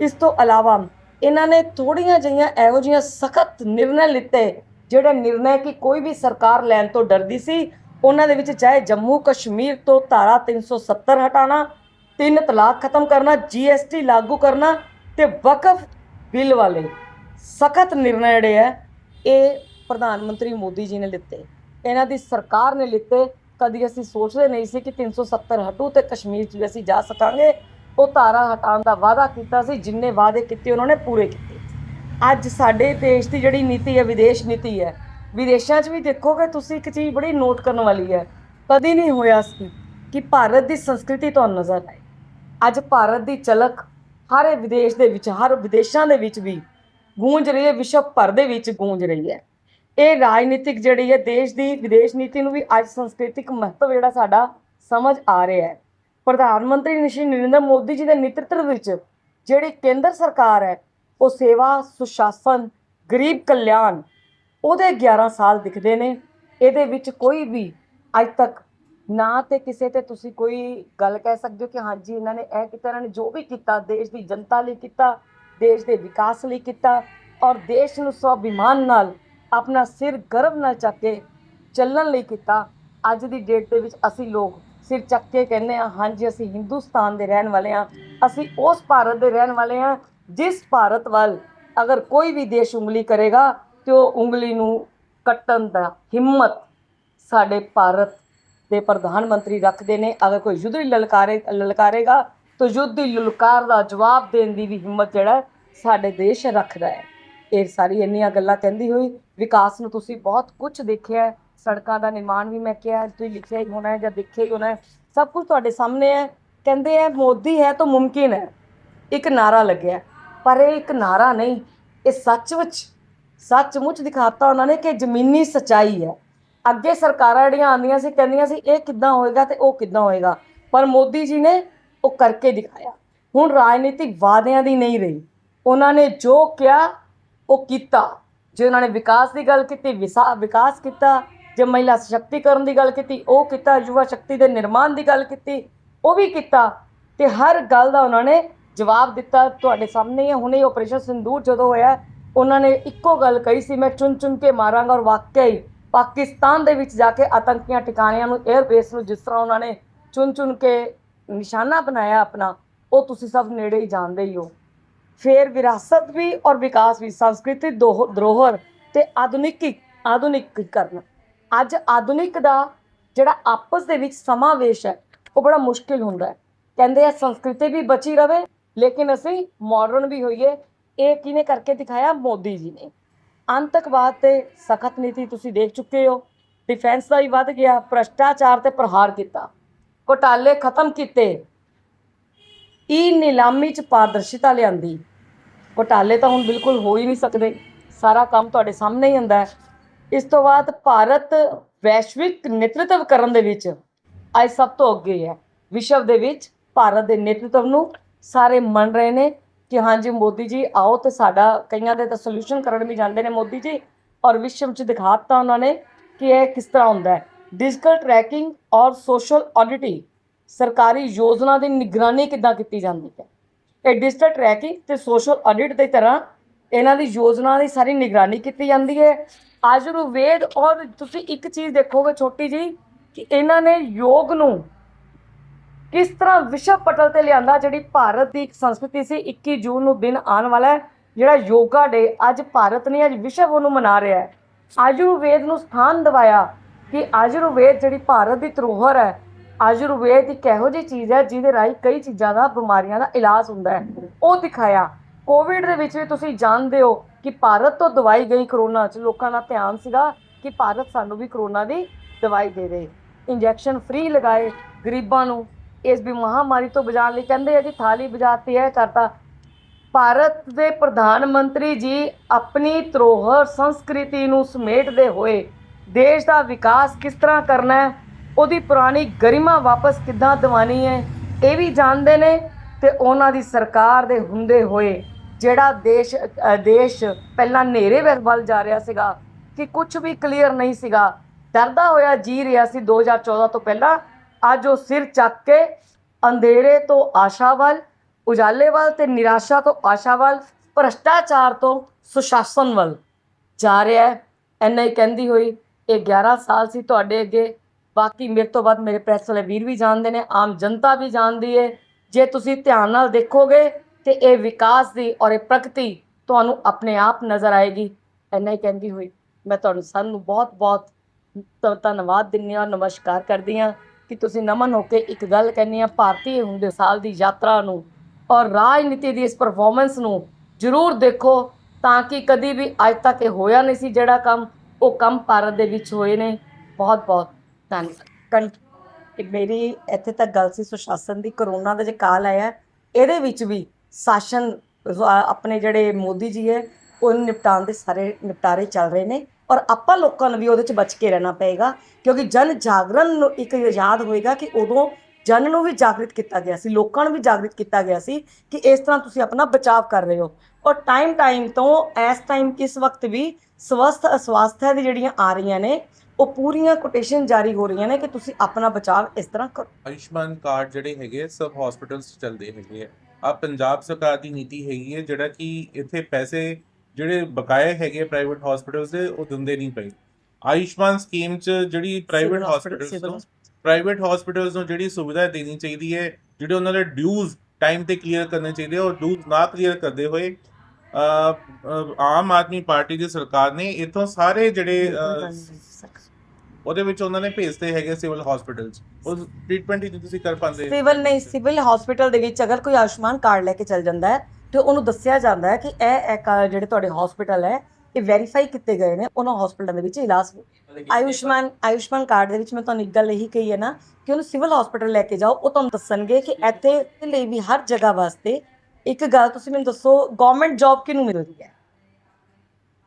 ਇਸ ਤੋਂ ਇਲਾਵਾ, ਇਹਨਾਂ ਨੇ ਥੋੜੀਆਂ ਜਿਹੀਆਂ ਇਹੋ ਜਿਹੀਆਂ ਸਖਤ ਨਿਰਣੇ ਲਿੱਤੇ। ਜਿਹੜੇ ਨਿਰਣੇ ਕਿ ਕੋਈ ਵੀ ਸਰਕਾਰ ਲੈਣ ਤੋਂ ਡਰਦੀ ਸੀ, ਉਹਨਾਂ ਦੇ ਵਿੱਚ ਚਾਹੇ ਜੰਮੂ ਕਸ਼ਮੀਰ ਤੋਂ ਧਾਰਾ 370 ਹਟਾਣਾ ਤਿੰਨ ਤਲਾਕ ਖਤਮ ਕਰਨਾ ਜੀਐਸਟੀ ਲਾਗੂ ਕਰਨਾ ਤੇ ਵਕਫ ਬਿੱਲ ਵਾਲੇ ਸਖਤ ਨਿਰਣੇ ਜਿਹੜੇ ਹੈ, ਇਹ ਪ੍ਰਧਾਨ ਮੰਤਰੀ ਮੋਦੀ ਜੀ ਨੇ ਲਿੱਤੇ। ਇਹਨਾਂ ਦੀ ਸਰਕਾਰ ਨੇ ਲਿੱਤੇ। ਕਦੀ ਅਸੀਂ ਸੋਚਦੇ ਨਹੀਂ ਸੀ ਕਿ 370 ਹਟੂ ਤੇ ਕਸ਼ਮੀਰ 'ਚ ਵੀ ਅਸੀਂ ਜਾ ਸਕਾਂਗੇ। ਉਹ ਧਾਰਾ ਹਟਾਉਣ ਦਾ ਵਾਅਦਾ ਕੀਤਾ ਸੀ। ਜਿੰਨੇ ਵਾਅਦੇ ਕੀਤੇ, ਉਹਨਾਂ ਨੇ ਪੂਰੇ ਕੀਤੇ। ਅੱਜ ਸਾਡੇ ਦੇਸ਼ ਦੀ ਜਿਹੜੀ ਨੀਤੀ ਹੈ, ਵਿਦੇਸ਼ ਨੀਤੀ ਹੈ, ਵਿਦੇਸ਼ਾਂ 'ਚ ਵੀ ਦੇਖੋਗੇ ਤੁਸੀਂ ਇੱਕ ਚੀਜ਼ ਬੜੀ ਨੋਟ ਕਰਨ ਵਾਲੀ ਹੈ, ਕਦੀ ਨਹੀਂ ਹੋਇਆ ਸੀ ਕਿ ਭਾਰਤ ਦੀ ਸੰਸਕ੍ਰਿਤੀ ਤੁਹਾਨੂੰ ਨਜ਼ਰ ਆਏ। ਅੱਜ ਭਾਰਤ ਦੀ ਝਲਕ ਹਰ ਵਿਦੇਸ਼ ਦੇ ਵਿੱਚ, ਹਰ ਵਿਦੇਸ਼ਾਂ ਦੇ ਵਿੱਚ ਵੀ ਗੂੰਜ ਰਹੀ ਹੈ, ਵਿਸ਼ਵ ਭਰ ਦੇ ਵਿੱਚ ਗੂੰਜ ਰਹੀ ਹੈ। ਇਹ ਰਾਜਨੀਤਿਕ ਜਿਹੜੀ ਹੈ, ਦੇਸ਼ ਦੀ ਵਿਦੇਸ਼ ਨੀਤੀ ਨੂੰ ਵੀ ਅੱਜ ਸੰਸਕ੍ਰਿਤਿਕ ਮਹੱਤਵ ਜਿਹੜਾ ਸਾਡਾ ਸਮਝ ਆ ਰਿਹਾ ਹੈ। ਪ੍ਰਧਾਨ ਮੰਤਰੀ ਸ਼੍ਰੀ ਨਰਿੰਦਰ ਮੋਦੀ ਜੀ ਦੇ ਨੇਤਰਤਵ ਵਿੱਚ ਜਿਹੜੀ ਕੇਂਦਰ ਸਰਕਾਰ ਹੈ ਉਹ ਸੇਵਾ, ਸੁਸ਼ਾਸਨ, ਗਰੀਬ ਕਲਿਆਣ, ਉਹਦੇ 11 ਸਾਲ ਦਿਖਦੇ ਨੇ। ਇਹਦੇ ਵਿੱਚ ਕੋਈ ਵੀ ਅੱਜ ਤੱਕ ਨਾ ਤੇ ਕਿਸੇ ਤੇ ਤੁਸੀਂ ਕੋਈ ਗੱਲ ਕਹਿ ਸਕਦੇ ਹੋ ਕਿ ਹਾਂਜੀ, ਇਹਨਾਂ ਨੇ ਇਹ ਕੀਤਾ, ਇਹਨਾਂ ਨੇ ਜੋ ਵੀ ਕੀਤਾ, ਦੇਸ਼ ਦੀ ਜਨਤਾ ਲਈ ਕੀਤਾ, ਦੇਸ਼ ਦੇ ਵਿਕਾਸ ਲਈ ਕੀਤਾ ਔਰ ਦੇਸ਼ ਨੂੰ ਸਵਾਭਿਮਾਨ ਨਾਲ, ਆਪਣਾ ਸਿਰ ਗਰਵ ਨਾਲ ਚੱਕ ਕੇ ਚੱਲਣ ਲਈ ਕੀਤਾ। ਅੱਜ ਦੀ ਡੇਟ ਦੇ ਵਿੱਚ ਅਸੀਂ ਲੋਕ ਸਿਰ ਚੱਕ ਕੇ ਕਹਿੰਦੇ ਆ ਹਾਂਜੀ, ਅਸੀਂ ਹਿੰਦੁਸਤਾਨ ਦੇ ਰਹਿਣ ਵਾਲੇ ਆ ਅਸੀਂ ਉਸ ਭਾਰਤ ਦੇ ਰਹਿਣ ਵਾਲੇ ਆ ਜਿਸ ਭਾਰਤ ਵੱਲ ਅਗਰ ਕੋਈ ਵੀ ਦੇਸ਼ ਉਂਗਲੀ ਕਰੇਗਾ ਤੇ ਉਹ ਉਂਗਲੀ ਨੂੰ ਕੱਟਣ ਦਾ ਹਿੰਮਤ ਸਾਡੇ ਭਾਰਤ ਦੇ ਪ੍ਰਧਾਨ ਮੰਤਰੀ ਰੱਖਦੇ ਨੇ। ਅਗਰ ਕੋਈ ਯੁੱਧ ਲਲਕਾਰੇ, ਲਲਕਾਰੇਗਾ ਤਾਂ ਯੁੱਧ ਦੀ ਲਲਕਾਰ ਦਾ ਜਵਾਬ ਦੇਣ ਦੀ ਵੀ ਹਿੰਮਤ ਜਿਹੜਾ ਸਾਡੇ ਦੇਸ਼ ਰੱਖਦਾ ਹੈ। ਇਹ ਸਾਰੀ ਇੰਨੀਆਂ ਗੱਲਾਂ ਕਹਿੰਦੀ ਹੋਈ, ਵਿਕਾਸ ਨੂੰ ਤੁਸੀਂ ਬਹੁਤ ਕੁਝ ਦੇਖਿਆ ਸੜਕਾਂ ਦਾ ਨਿਰਮਾਣ ਵੀ ਮੈਂ ਕਿਹਾ, ਤੁਸੀਂ ਲਿਖਿਆ ਹੀ ਹੋਣਾ ਹੈ ਜਾਂ ਦੇਖਿਆ ਹੀ ਹੋਣਾ ਹੈ। ਸਭ ਕੁਝ ਤੁਹਾਡੇ ਸਾਹਮਣੇ ਹੈ। ਕਹਿੰਦੇ ਹੈ ਮੋਦੀ ਹੈ ਤਾਂ ਮੁਮਕਿਨ ਹੈ। ਇੱਕ ਨਾਰਾ ਲੱਗਿਆ। ਪਰ ਇਹ ਇੱਕ ਨਾਰਾ ਨਹੀਂ, ਇਹ ਸੱਚ ਵਿੱਚ, ਸੱਚਮੁੱਚ ਦਿਖਾਤਾ ਉਹਨਾਂ ਨੇ ਕਿ ਜ਼ਮੀਨੀ ਸਚਾਈ ਹੈ। ਅੱਗੇ ਸਰਕਾਰਾਂ ਜਿਹੜੀਆਂ ਆਉਂਦੀਆਂ ਸੀ, ਕਹਿੰਦੀਆਂ ਸੀ, ਇਹ ਕਿੱਦਾਂ ਹੋਏਗਾ ਤੇ ਉਹ ਕਿੱਦਾਂ ਹੋਏਗਾ। ਪਰ ਮੋਦੀ ਜੀ ਨੇ ਉਹ ਕਰਕੇ ਦਿਖਾਇਆ। ਹੁਣ ਰਾਜਨੀਤਿਕ ਵਾਅਦਿਆਂ ਦੀ ਨਹੀਂ ਰਹੀ। ਉਹਨਾਂ ਨੇ ਜੋ ਕਿਹਾ, ਉਹ ਕੀਤਾ। ਜੇ ਉਹਨਾਂ ਨੇ ਵਿਕਾਸ ਦੀ ਗੱਲ ਕੀਤੀ, ਵਿਸਾ, ਵਿਕਾਸ ਕੀਤਾ, ਜੇ ਮਹਿਲਾ ਸਸ਼ਕਤੀਕਰਨ ਦੀ ਗੱਲ ਕੀਤੀ, ਉਹ ਕੀਤਾ, ਯੁਵਾ ਸ਼ਕਤੀ ਦੇ ਨਿਰਮਾਣ ਦੀ ਗੱਲ ਕੀਤੀ, ਉਹ ਵੀ ਕੀਤਾ ਤੇ ਹਰ ਗੱਲ ਦਾ ਉਹਨਾਂ ਨੇ ਜਵਾਬ ਦਿੱਤਾ ਤੁਹਾਡੇ ਸਾਹਮਣੇ ਹੀ ਹੈ। ਹੁਣੇ ਆਪਰੇਸ਼ਨ ਸਿੰਦੂਰ ਜਦੋਂ ਹੋਇਆ ਉਹਨਾਂ ਨੇ ਇੱਕੋ ਗੱਲ ਕਹੀ ਸੀ, ਮੈਂ ਚੁਣ ਚੁਣ ਕੇ ਮਾਰਾਂਗਾ ਔਰ ਵਾਕਿਆ ਹੀ ਪਾਕਿਸਤਾਨ ਦੇ ਵਿੱਚ ਜਾ ਕੇ ਆਤੰਕੀਆਂ ਟਿਕਾਣਿਆਂ ਨੂੰ 에ਅਰਬੇਸ ਨੂੰ ਜਿਸ ਤਰ੍ਹਾਂ ਉਹਨਾਂ ਨੇ ਚੁਣ ਚੁਣ ਕੇ ਨਿਸ਼ਾਨਾ ਬਣਾਇਆ ਆਪਣਾ, ਉਹ ਤੁਸੀਂ ਸਭ ਨੇੜੇ ਹੀ ਜਾਣਦੇ ਹੀ ਹੋ। ਫਿਰ ਵਿਰਾਸਤ ਵੀ ਔਰ ਵਿਕਾਸ ਵੀ, ਸੰਸਕ੍ਰਿਤੀ ਦੋਹ- ਧਰੋਹਰ ਤੇ ਆਧੁਨਿਕ, ਆਧੁਨਿਕੀਕਰਨ। ਅੱਜ ਆਧੁਨਿਕ ਦਾ ਜਿਹੜਾ ਆਪਸ ਦੇ ਵਿੱਚ ਸਮਾਵੇਸ਼ ਹੈ, ਉਹ ਬੜਾ ਮੁਸ਼ਕਿਲ ਹੁੰਦਾ ਹੈ। ਕਹਿੰਦੇ ਆ ਸੰਸਕ੍ਰਿਤੀ ਵੀ ਬਚੀ ਰਵੇ ਲੇਕਿਨ ਅਸੀਂ ਮਾਡਰਨ ਵੀ ਹੋਈਏ, ਇਹ ਕਿਹਨੇ ਕਰਕੇ ਦਿਖਾਇਆ? ਮੋਦੀ ਜੀ ਨੇ। ਅੰਤਕਵਾਦ ਤੇ ਸਖਤ ਨੀਤੀ ਤੁਸੀਂ ਦੇਖ ਚੁੱਕੇ ਹੋ। ਡਿਫੈਂਸ ਦਾ ਹੀ ਵੱਧ ਗਿਆ, ਭ੍ਰਸ਼ਟਾਚਾਰ ਤੇ ਪ੍ਰਹਾਰ ਕੀਤਾ। ਘੋਟਾਲੇ ਖਤਮ ਕੀਤੇ। ਈ ਨਿਲਾਮੀ ਚ ਪਾਰਦਰਸ਼ਿਤਾ ਲਿਆਂਦੀ। ਘੋਟਾਲੇ ਤਾਂ ਹੁਣ ਬਿਲਕੁਲ ਹੋ ਹੀ ਨਹੀਂ ਸਕਦੇ। ਸਾਰਾ ਕੰਮ ਤੁਹਾਡੇ ਸਾਹਮਣੇ ਹੀ ਹੁੰਦਾ ਹੈ। ਇਸ ਤੋਂ ਬਾਅਦ ਭਾਰਤ ਵੈਸ਼ਵਿਕ ਨੇਤਰਤਵ ਕਰਨ ਦੇ ਵਿੱਚ, ਅੱਜ ਸਭ ਤੋਂ ਅੱਗੇ ਹੈ। ਵਿਸ਼ਵ ਦੇ ਵਿੱਚ ਭਾਰਤ ਦੇ ਨੇਤਰਤਵ ਨੂੰ ਸਾਰੇ ਮੰਨ ਰਹੇ ਨੇ ਕਿ ਹਾਂਜੀ ਮੋਦੀ ਜੀ, ਆਓ ਤੇ ਸਾਡਾ ਕਈਆਂ ਦੇ ਤਾਂ ਸੋਲੂਸ਼ਨ ਕਰਨ ਵੀ ਜਾਂਦੇ ਨੇ ਮੋਦੀ ਜੀ, ਔਰ ਵਿਸ਼ਵ 'ਚ ਦਿਖਾਤਾ ਉਹਨਾਂ ਨੇ ਕਿ ਇਹ ਕਿਸ ਤਰ੍ਹਾਂ ਹੁੰਦਾ ਹੈ। ਡਿਜੀਟਲ ਟਰੈਕਿੰਗ ਔਰ ਸੋਸ਼ਲ ਆਡਿਟਿੰਗ ਸਰਕਾਰੀ ਯੋਜਨਾ ਦੀ ਨਿਗਰਾਨੀ ਕਿੱਦਾਂ ਕੀਤੀ ਜਾਂਦੀ ਹੈ? ਇਹ ਡਿਜੀਟਲ ਟਰੈਕਿੰਗ ਤੇ ਸੋਸ਼ਲ ਆਡਿਟ ਦੀ ਤਰ੍ਹਾਂ ਇਹਨਾਂ ਦੀ ਯੋਜਨਾ ਦੀ ਸਾਰੀ ਨਿਗਰਾਨੀ ਕੀਤੀ ਜਾਂਦੀ ਹੈ। ਆਯੁਰਵੇਦ, ਔਰ ਤੁਸੀਂ ਇੱਕ ਚੀਜ਼ ਦੇਖੋਗੇ ਛੋਟੀ ਜੀ ਕਿ ਇਹਨਾਂ ਨੇ ਯੋਗ ਨੂੰ ਕਿਸ ਤਰ੍ਹਾਂ ਵਿਸ਼ਵ ਪਟਲ ਤੇ ਲਿਆਂਦਾ ਜਿਹੜੀ ਭਾਰਤ ਦੀ ਇੱਕ ਸੰਸਕ੍ਰਿਤੀ ਸੀ 21 ਜੂਨ ਨੂੰ ਦਿਨ ਆਉਣ ਵਾਲਾ ਹੈ, ਜਿਹੜਾ ਯੋਗਾ ਡੇ ਅੱਜ ਭਾਰਤ ਨੇ, ਅੱਜ ਵਿਸ਼ਵ ਉਹਨੂੰ ਮਨਾ ਰਿਹਾ ਹੈ। ਆਯੁਰਵੇਦ ਨੂੰ ਸਥਾਨ ਦਿਵਾਇਆ ਕਿ ਆਯੁਰਵੇਦ ਜਿਹੜੀ ਭਾਰਤ ਦੀ ਧਰੋਹਰ ਹੈ, ਆਯੁਰਵੇਦ ਇੱਕ ਇਹੋ ਜਿਹੀ ਚੀਜ਼ ਹੈ ਜਿਹਦੇ ਰਾਹੀਂ ਕਈ ਚੀਜ਼ਾਂ ਦਾ, ਬਿਮਾਰੀਆਂ ਦਾ ਇਲਾਜ ਹੁੰਦਾ ਹੈ। ਉਹ ਦਿਖਾਇਆ ਕੋਵਿਡ ਦੇ ਵਿੱਚ ਵੀ ਤੁਸੀਂ ਜਾਣਦੇ ਹੋ ਕਿ ਭਾਰਤ ਤੋਂ ਦਵਾਈ ਗਈ ਕਰੋਨਾ 'ਚ, ਲੋਕਾਂ ਦਾ ਧਿਆਨ ਸੀਗਾ ਕਿ ਭਾਰਤ ਸਾਨੂੰ ਵੀ ਕਰੋਨਾ ਦੀ ਦਵਾਈ ਦੇ ਦੇ। ਇੰਜੈਕਸ਼ਨ ਫ੍ਰੀ ਲਗਾਏ ਗਰੀਬਾਂ ਨੂੰ ਇਸ ਵੀ ਤੋਂ ਬਚਾਉਣ ਲਈ ਕਹਿੰਦੇ ਆ ਜੀ, ਥਾਲੀ ਬਜਾਤੀ ਹੈ, ਕਰਤਾ। ਭਾਰਤ ਦੇ ਪ੍ਰਧਾਨ ਮੰਤਰੀ ਜੀ ਆਪਣੀ ਧਰੋਹਰ ਸੰਸਕ੍ਰਿਤੀ ਨੂੰ ਸਮੇਟਦੇ ਹੋਏ ਦੇਸ਼ ਦਾ ਵਿਕਾਸ ਕਿਸ ਤਰ੍ਹਾਂ ਕਰਨਾ ਹੈ, ਉਹਦੀ ਪੁਰਾਣੀ ਗਰਿਮਾ ਵਾਪਸ ਕਿੱਦਾਂ ਦਿਵਾਣੀ ਹੈ, ਇਹ ਵੀ ਜਾਣਦੇ ਨੇ ਤੇ ਉਹਨਾਂ ਦੀ ਸਰਕਾਰ ਦੇ ਹੁੰਦੇ ਹੋਏ ਜਿਹੜਾ ਦੇਸ਼ ਦੇਸ਼ ਪਹਿਲਾਂ ਹਨੇਰੇ ਵੱਲ ਵੱਲ ਜਾ ਰਿਹਾ ਸੀਗਾ ਕਿ ਕੁਝ ਵੀ ਕਲੀਅਰ ਨਹੀਂ ਸੀਗਾ, ਡਰਦਾ ਹੋਇਆ ਜੀ ਰਿਹਾ ਸੀ 2014 ਤੋਂ ਪਹਿਲਾਂ ਅੱਜ ਉਹ ਸਿਰ ਚੱਕ ਕੇ ਅੰਧੇਰੇ ਤੋਂ ਆਸ਼ਾ ਵੱਲ, ਉਜਾਲੇ ਵੱਲ ਤੇ ਨਿਰਾਸ਼ਾ ਤੋਂ ਆਸ਼ਾ ਵੱਲ, ਭ੍ਰਸ਼ਟਾਚਾਰ ਤੋਂ ਸੁਸ਼ਾਸਨ ਵੱਲ ਜਾ ਰਿਹਾ ਹੈ। ਐਨਾ ਹੀ ਕਹਿੰਦੀ ਹੋਈ, ਇਹ 11 ਸਾਲ ਸੀ ਤੁਹਾਡੇ ਅੱਗੇ। ਬਾਕੀ ਮੇਰੇ ਤੋਂ ਬਾਅਦ ਮੇਰੇ ਪ੍ਰੈਸ ਵਾਲੇ ਵੀਰ ਵੀ ਜਾਣਦੇ ਨੇ, ਆਮ ਜਨਤਾ ਵੀ ਜਾਣਦੀ ਹੈ ਜੇ ਤੁਸੀਂ ਧਿਆਨ ਨਾਲ ਦੇਖੋਗੇ ਤੇ ਇਹ ਵਿਕਾਸ ਦੀ ਔਰ ਇਹ ਪ੍ਰਗਤੀ ਤੁਹਾਨੂੰ ਆਪਣੇ ਆਪ ਨਜ਼ਰ ਆਏਗੀ। ਐਨਾ ਹੀ ਕਹਿੰਦੀ ਹੋਈ। ਮੈਂ ਤੁਹਾਨੂੰ ਸਭ ਨੂੰ ਬਹੁਤ ਬਹੁਤ ਧੰਨਵਾਦ ਦਿੰਦੀ ਹਾਂ, ਨਮਸਕਾਰ ਕਰਦੀ ਹਾਂ। ਕਿ ਤੁਸੀਂ ਨਮਨ ਹੋ ਕੇ ਇੱਕ ਗੱਲ ਕਹਿੰਦੀ ਆ, ਭਾਰਤੀ ਹੁੰਦੇ ਸਾਲ ਦੀ ਯਾਤਰਾ ਨੂੰ ਔਰ ਰਾਜਨੀਤੀ ਦੀ ਇਸ ਪਰਫਾਰਮੈਂਸ ਨੂੰ ਜ਼ਰੂਰ ਦੇਖੋ ਤਾਂ ਕਿ ਕਦੀ ਵੀ ਅੱਜ ਤੱਕ ਇਹ ਹੋਇਆ ਨਹੀਂ ਸੀ ਜਿਹੜਾ ਕੰਮ ਉਹ ਕੰਮ ਭਾਰਤ ਦੇ ਵਿੱਚ ਹੋਏ ਨੇ। ਬਹੁਤ ਬਹੁਤ ਧੰਨਵਾਦ। ਕੰ- ਮੇਰੀ ਇੱਥੇ ਤੱਕ ਗੱਲ ਸੀ ਸੁਸ਼ਾਸਨ ਦੀ ਕਰੋਨਾ ਦਾ ਜੇ ਕਾਲ ਆਇਆ, ਇਹਦੇ ਵਿੱਚ ਵੀ ਸ਼ਾਸਨ ਆਪਣੇ ਜਿਹੜੇ ਮੋਦੀ ਜੀ ਹੈ, ਉਹ ਨਿਪਟਾਉਣ ਦੇ ਸਾਰੇ ਨਿਪਟਾਰੇ ਚੱਲ ਰਹੇ ਨੇ। ਔਰ ਆਪਾਂ ਲੋਕਾਂ ਨੂੰ ਵੀ ਉਹਦੇ ਚ ਬਚ ਕੇ ਰਹਿਣਾ ਪਏਗਾ, ਕਿਉਂਕਿ ਜਨ ਜਾਗਰਣ ਨੂੰ ਇੱਕ ਯਾਦ ਹੋਏਗਾ ਕਿ ਉਦੋਂ ਜਨ ਨੂੰ ਵੀ ਜਾਗਰਿਤ ਕੀਤਾ ਗਿਆ ਸੀ, ਲੋਕਾਂ ਨੂੰ ਵੀ ਜਾਗਰਿਤ ਕੀਤਾ ਗਿਆ ਸੀ ਕਿ ਇਸ ਤਰ੍ਹਾਂ ਤੁਸੀਂ ਆਪਣਾ ਬਚਾਅ ਕਰ ਰਹੇ ਹੋ। ਔਰ ਟਾਈਮ ਟਾਈਮ ਤੋਂ ਇਸ ਟਾਈਮ ਕਿਸ ਵਕਤ ਵੀ ਸਵਸਥ ਅਸਵਾਸਥਾ ਦੀ ਜਿਹੜੀਆਂ ਆ ਰਹੀਆਂ ਨੇ, ਉਹ ਪੂਰੀਆਂ ਕੋਟੇਸ਼ਨ ਜਾਰੀ ਹੋ ਰਹੀਆਂ ਨੇ ਕਿ ਤੁਸੀਂ ਆਪਣਾ ਬਚਾਅ ਇਸ ਤਰ੍ਹਾਂ ਕਰੋ। ਆਯੁਸ਼ਮਾਨ ਕਾਰਡ ਜਿਹੜੇ ਹੈਗੇ ਸਭ ਹਸਪੀਟਲਸ ਚੱਲਦੇ ਹੈਗੇ ਆ। ਪੰਜਾਬ ਸਰਕਾਰ ਦੀ ਨੀਤੀ ਹੈਗੀ ਹੈ ਜਿਹੜਾ ਕਿ ਇੱਥੇ ਪੈਸੇ ਜਿਹੜੇ ਬਕਾਏ ਹੈਗੇ ਪ੍ਰਾਈਵੇਟ ਹਸਪੀਟਲਸ ਦੇ ਉਹ ਦਿੰਦੇ ਨਹੀਂ ਪਏ। ਆਯੁਸ਼ਮਾਨ ਸਕੀਮ 'ਚ ਜਿਹੜੀ ਪ੍ਰਾਈਵੇਟ ਹਸਪੀਟਲਸ ਨੂੰ ਪ੍ਰਾਈਵੇਟ ਹਸਪੀਟਲਸ ਨੂੰ ਜਿਹੜੀ ਸੁਵਿਧਾ ਦੇਣੀ ਚਾਹੀਦੀ ਹੈ ਜਿਹੜੇ ਉਹਨਾਂ ਦੇ ਡਿਊਜ਼ ਟਾਈਮ ਤੇ ਕਲੀਅਰ ਕਰਨੇ ਚਾਹੀਦੇ ਔਰ ਡਿਊਜ਼ ਨਾ ਕਲੀਅਰ ਕਰਦੇ ਹੋਏ ਆਮ ਆਦਮੀ ਪਾਰਟੀ ਦੀ ਸਰਕਾਰ ਨੇ ਇਥੋਂ ਸਾਰੇ ਜਿਹੜੇ ਉਹਦੇ ਵਿੱਚ ਉਹਨਾਂ ਨੇ ਭੇਜਦੇ ਹੈਗੇ ਸਿਵਲ ਹਸਪੀਟਲਸ ਉਹ ਟ੍ਰੀਟਮੈਂਟ ਹੀ ਤੁਸੀਂ ਕਰ ਪਾਉਂਦੇ। ਸਿਵਲ ਨਹੀਂ ਸਿਵਲ ਹਸਪੀਟਲ ਦੇ ਵਿੱਚ ਅਗਰ ਕੋਈ ਆਯੁਸ਼ਮਾਨ ਕਾਰਡ ਲੈ ਕੇ ਚੱਲ ਜਾਂਦਾ ਹੈ ਤੇ ਉਹਨੂੰ ਦੱਸਿਆ ਜਾਂਦਾ ਹੈ ਕਿ ਇਹ ਇਹ ਕਾ- ਜਿਹੜੇ ਤੁਹਾਡੇ ਹਸਪੀਟਲ ਹੈ ਇਹ ਵੈਰੀਫਾਈ ਕੀਤੇ ਗਏ ਨੇ ਉਹਨਾਂ ਹਸਪੀਟਲਾਂ ਦੇ ਵਿੱਚ ਇਲਾਜ ਆਯੁਸ਼ਮਾਨ ਆਯੁਸ਼ਮਾਨ ਕਾਰਡ ਦੇ ਵਿੱਚ ਮੈਂ ਤੁਹਾਨੂੰ ਇੱਕ ਗੱਲ ਇਹੀ ਕਹੀ ਹੈ ਨਾ ਕਿ ਉਹਨੂੰ ਸਿਵਲ ਹਸਪੀਟਲ ਲੈ ਕੇ ਜਾਓ ਉਹ ਤੁਹਾਨੂੰ ਦੱਸਣਗੇ ਕਿ ਇੱਥੇ ਦੇ ਲਈ ਵੀ ਹਰ ਜਗ੍ਹਾ ਵਾਸਤੇ ਇੱਕ ਗੱਲ ਤੁਸੀਂ ਮੈਨੂੰ ਦੱਸੋ ਗਵਰਨਮੈਂਟ ਜੌਬ ਕਿਹਨੂੰ ਮਿਲਦੀ ਹੈ?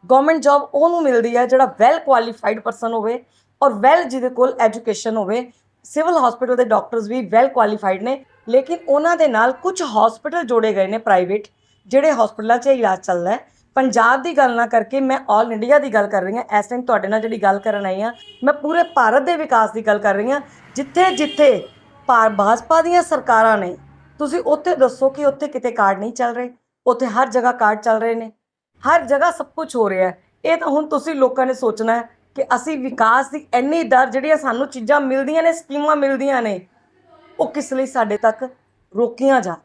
ਗਵਰਨਮੈਂਟ ਜੌਬ ਉਹਨੂੰ ਮਿਲਦੀ ਹੈ ਜਿਹੜਾ ਵੈਲ ਕੁਆਲੀਫਾਈਡ ਪਰਸਨ ਹੋਵੇ ਔਰ ਵੈਲ ਜਿਹਦੇ ਕੋਲ ਐਜੂਕੇਸ਼ਨ ਹੋਵੇ। ਸਿਵਲ ਹਸਪੀਟਲ ਦੇ ਡਾਕਟਰਸ ਵੀ ਵੈਲ ਕੁਆਲੀਫਾਈਡ ਨੇ ਲੇਕਿਨ ਉਹਨਾਂ ਦੇ ਨਾਲ ਕੁਝ ਹਸਪੀਟਲ ਜੋੜੇ ਗਏ ਨੇ ਪ੍ਰਾਈਵੇਟ ਜਿਹੜੇ ਹਸਪੀਟਲਾਂ 'ਚ ਇਲਾਜ ਚੱਲਦਾ ਹੈ, ਪੰਜਾਬ ਦੀ ਗੱਲ ਨਾ ਕਰਕੇ ਮੈਂ ਆਲ ਇੰਡੀਆ ਦੀ ਗੱਲ ਕਰ ਰਹੀ ਹਾਂ, ਇਸ ਟਾਈਮ ਤੁਹਾਡੇ ਨਾਲ ਜਿਹੜੀ ਗੱਲ ਕਰਨ ਆਈ ਹਾਂ, ਮੈਂ ਪੂਰੇ ਭਾਰਤ ਦੇ ਵਿਕਾਸ ਦੀ ਗੱਲ ਕਰ ਰਹੀ ਹਾਂ, ਜਿੱਥੇ ਜਿੱਥੇ ਭਾ- ਭਾਜਪਾ ਦੀਆਂ ਸਰਕਾਰਾਂ ਨੇ, ਤੁਸੀਂ ਉੱਥੇ ਦੱਸੋ ਕਿ ਉੱਥੇ ਕਿਤੇ ਕਾਰਡ ਨਹੀਂ ਚੱਲ ਰਹੇ, ਉੱਥੇ ਹਰ ਜਗ੍ਹਾ ਕਾਰਡ ਚੱਲ ਰਹੇ ਨੇ, ਹਰ ਜਗ੍ਹਾ ਸਭ ਕੁਝ ਹੋ ਰਿਹਾ ਹੈ, ਇਹ ਤਾਂ ਹੁਣ ਤੁਸੀਂ ਲੋਕਾਂ ਨੇ ਸੋਚਣਾ ਹੈ ਕਿ ਅਸੀਂ ਵਿਕਾਸ ਦੀ ਇੰਨੀ ਦਰ ਜਿਹੜੀਆਂ ਸਾਨੂੰ ਚੀਜ਼ਾਂ ਮਿਲਦੀਆਂ ਨੇ, ਸਕੀਮਾਂ ਮਿਲਦੀਆਂ ਨੇ, ਉਹ ਕਿਸ ਲਈ ਸਾਡੇ ਤੱਕ ਰੋਕੀਆਂ ਜਾ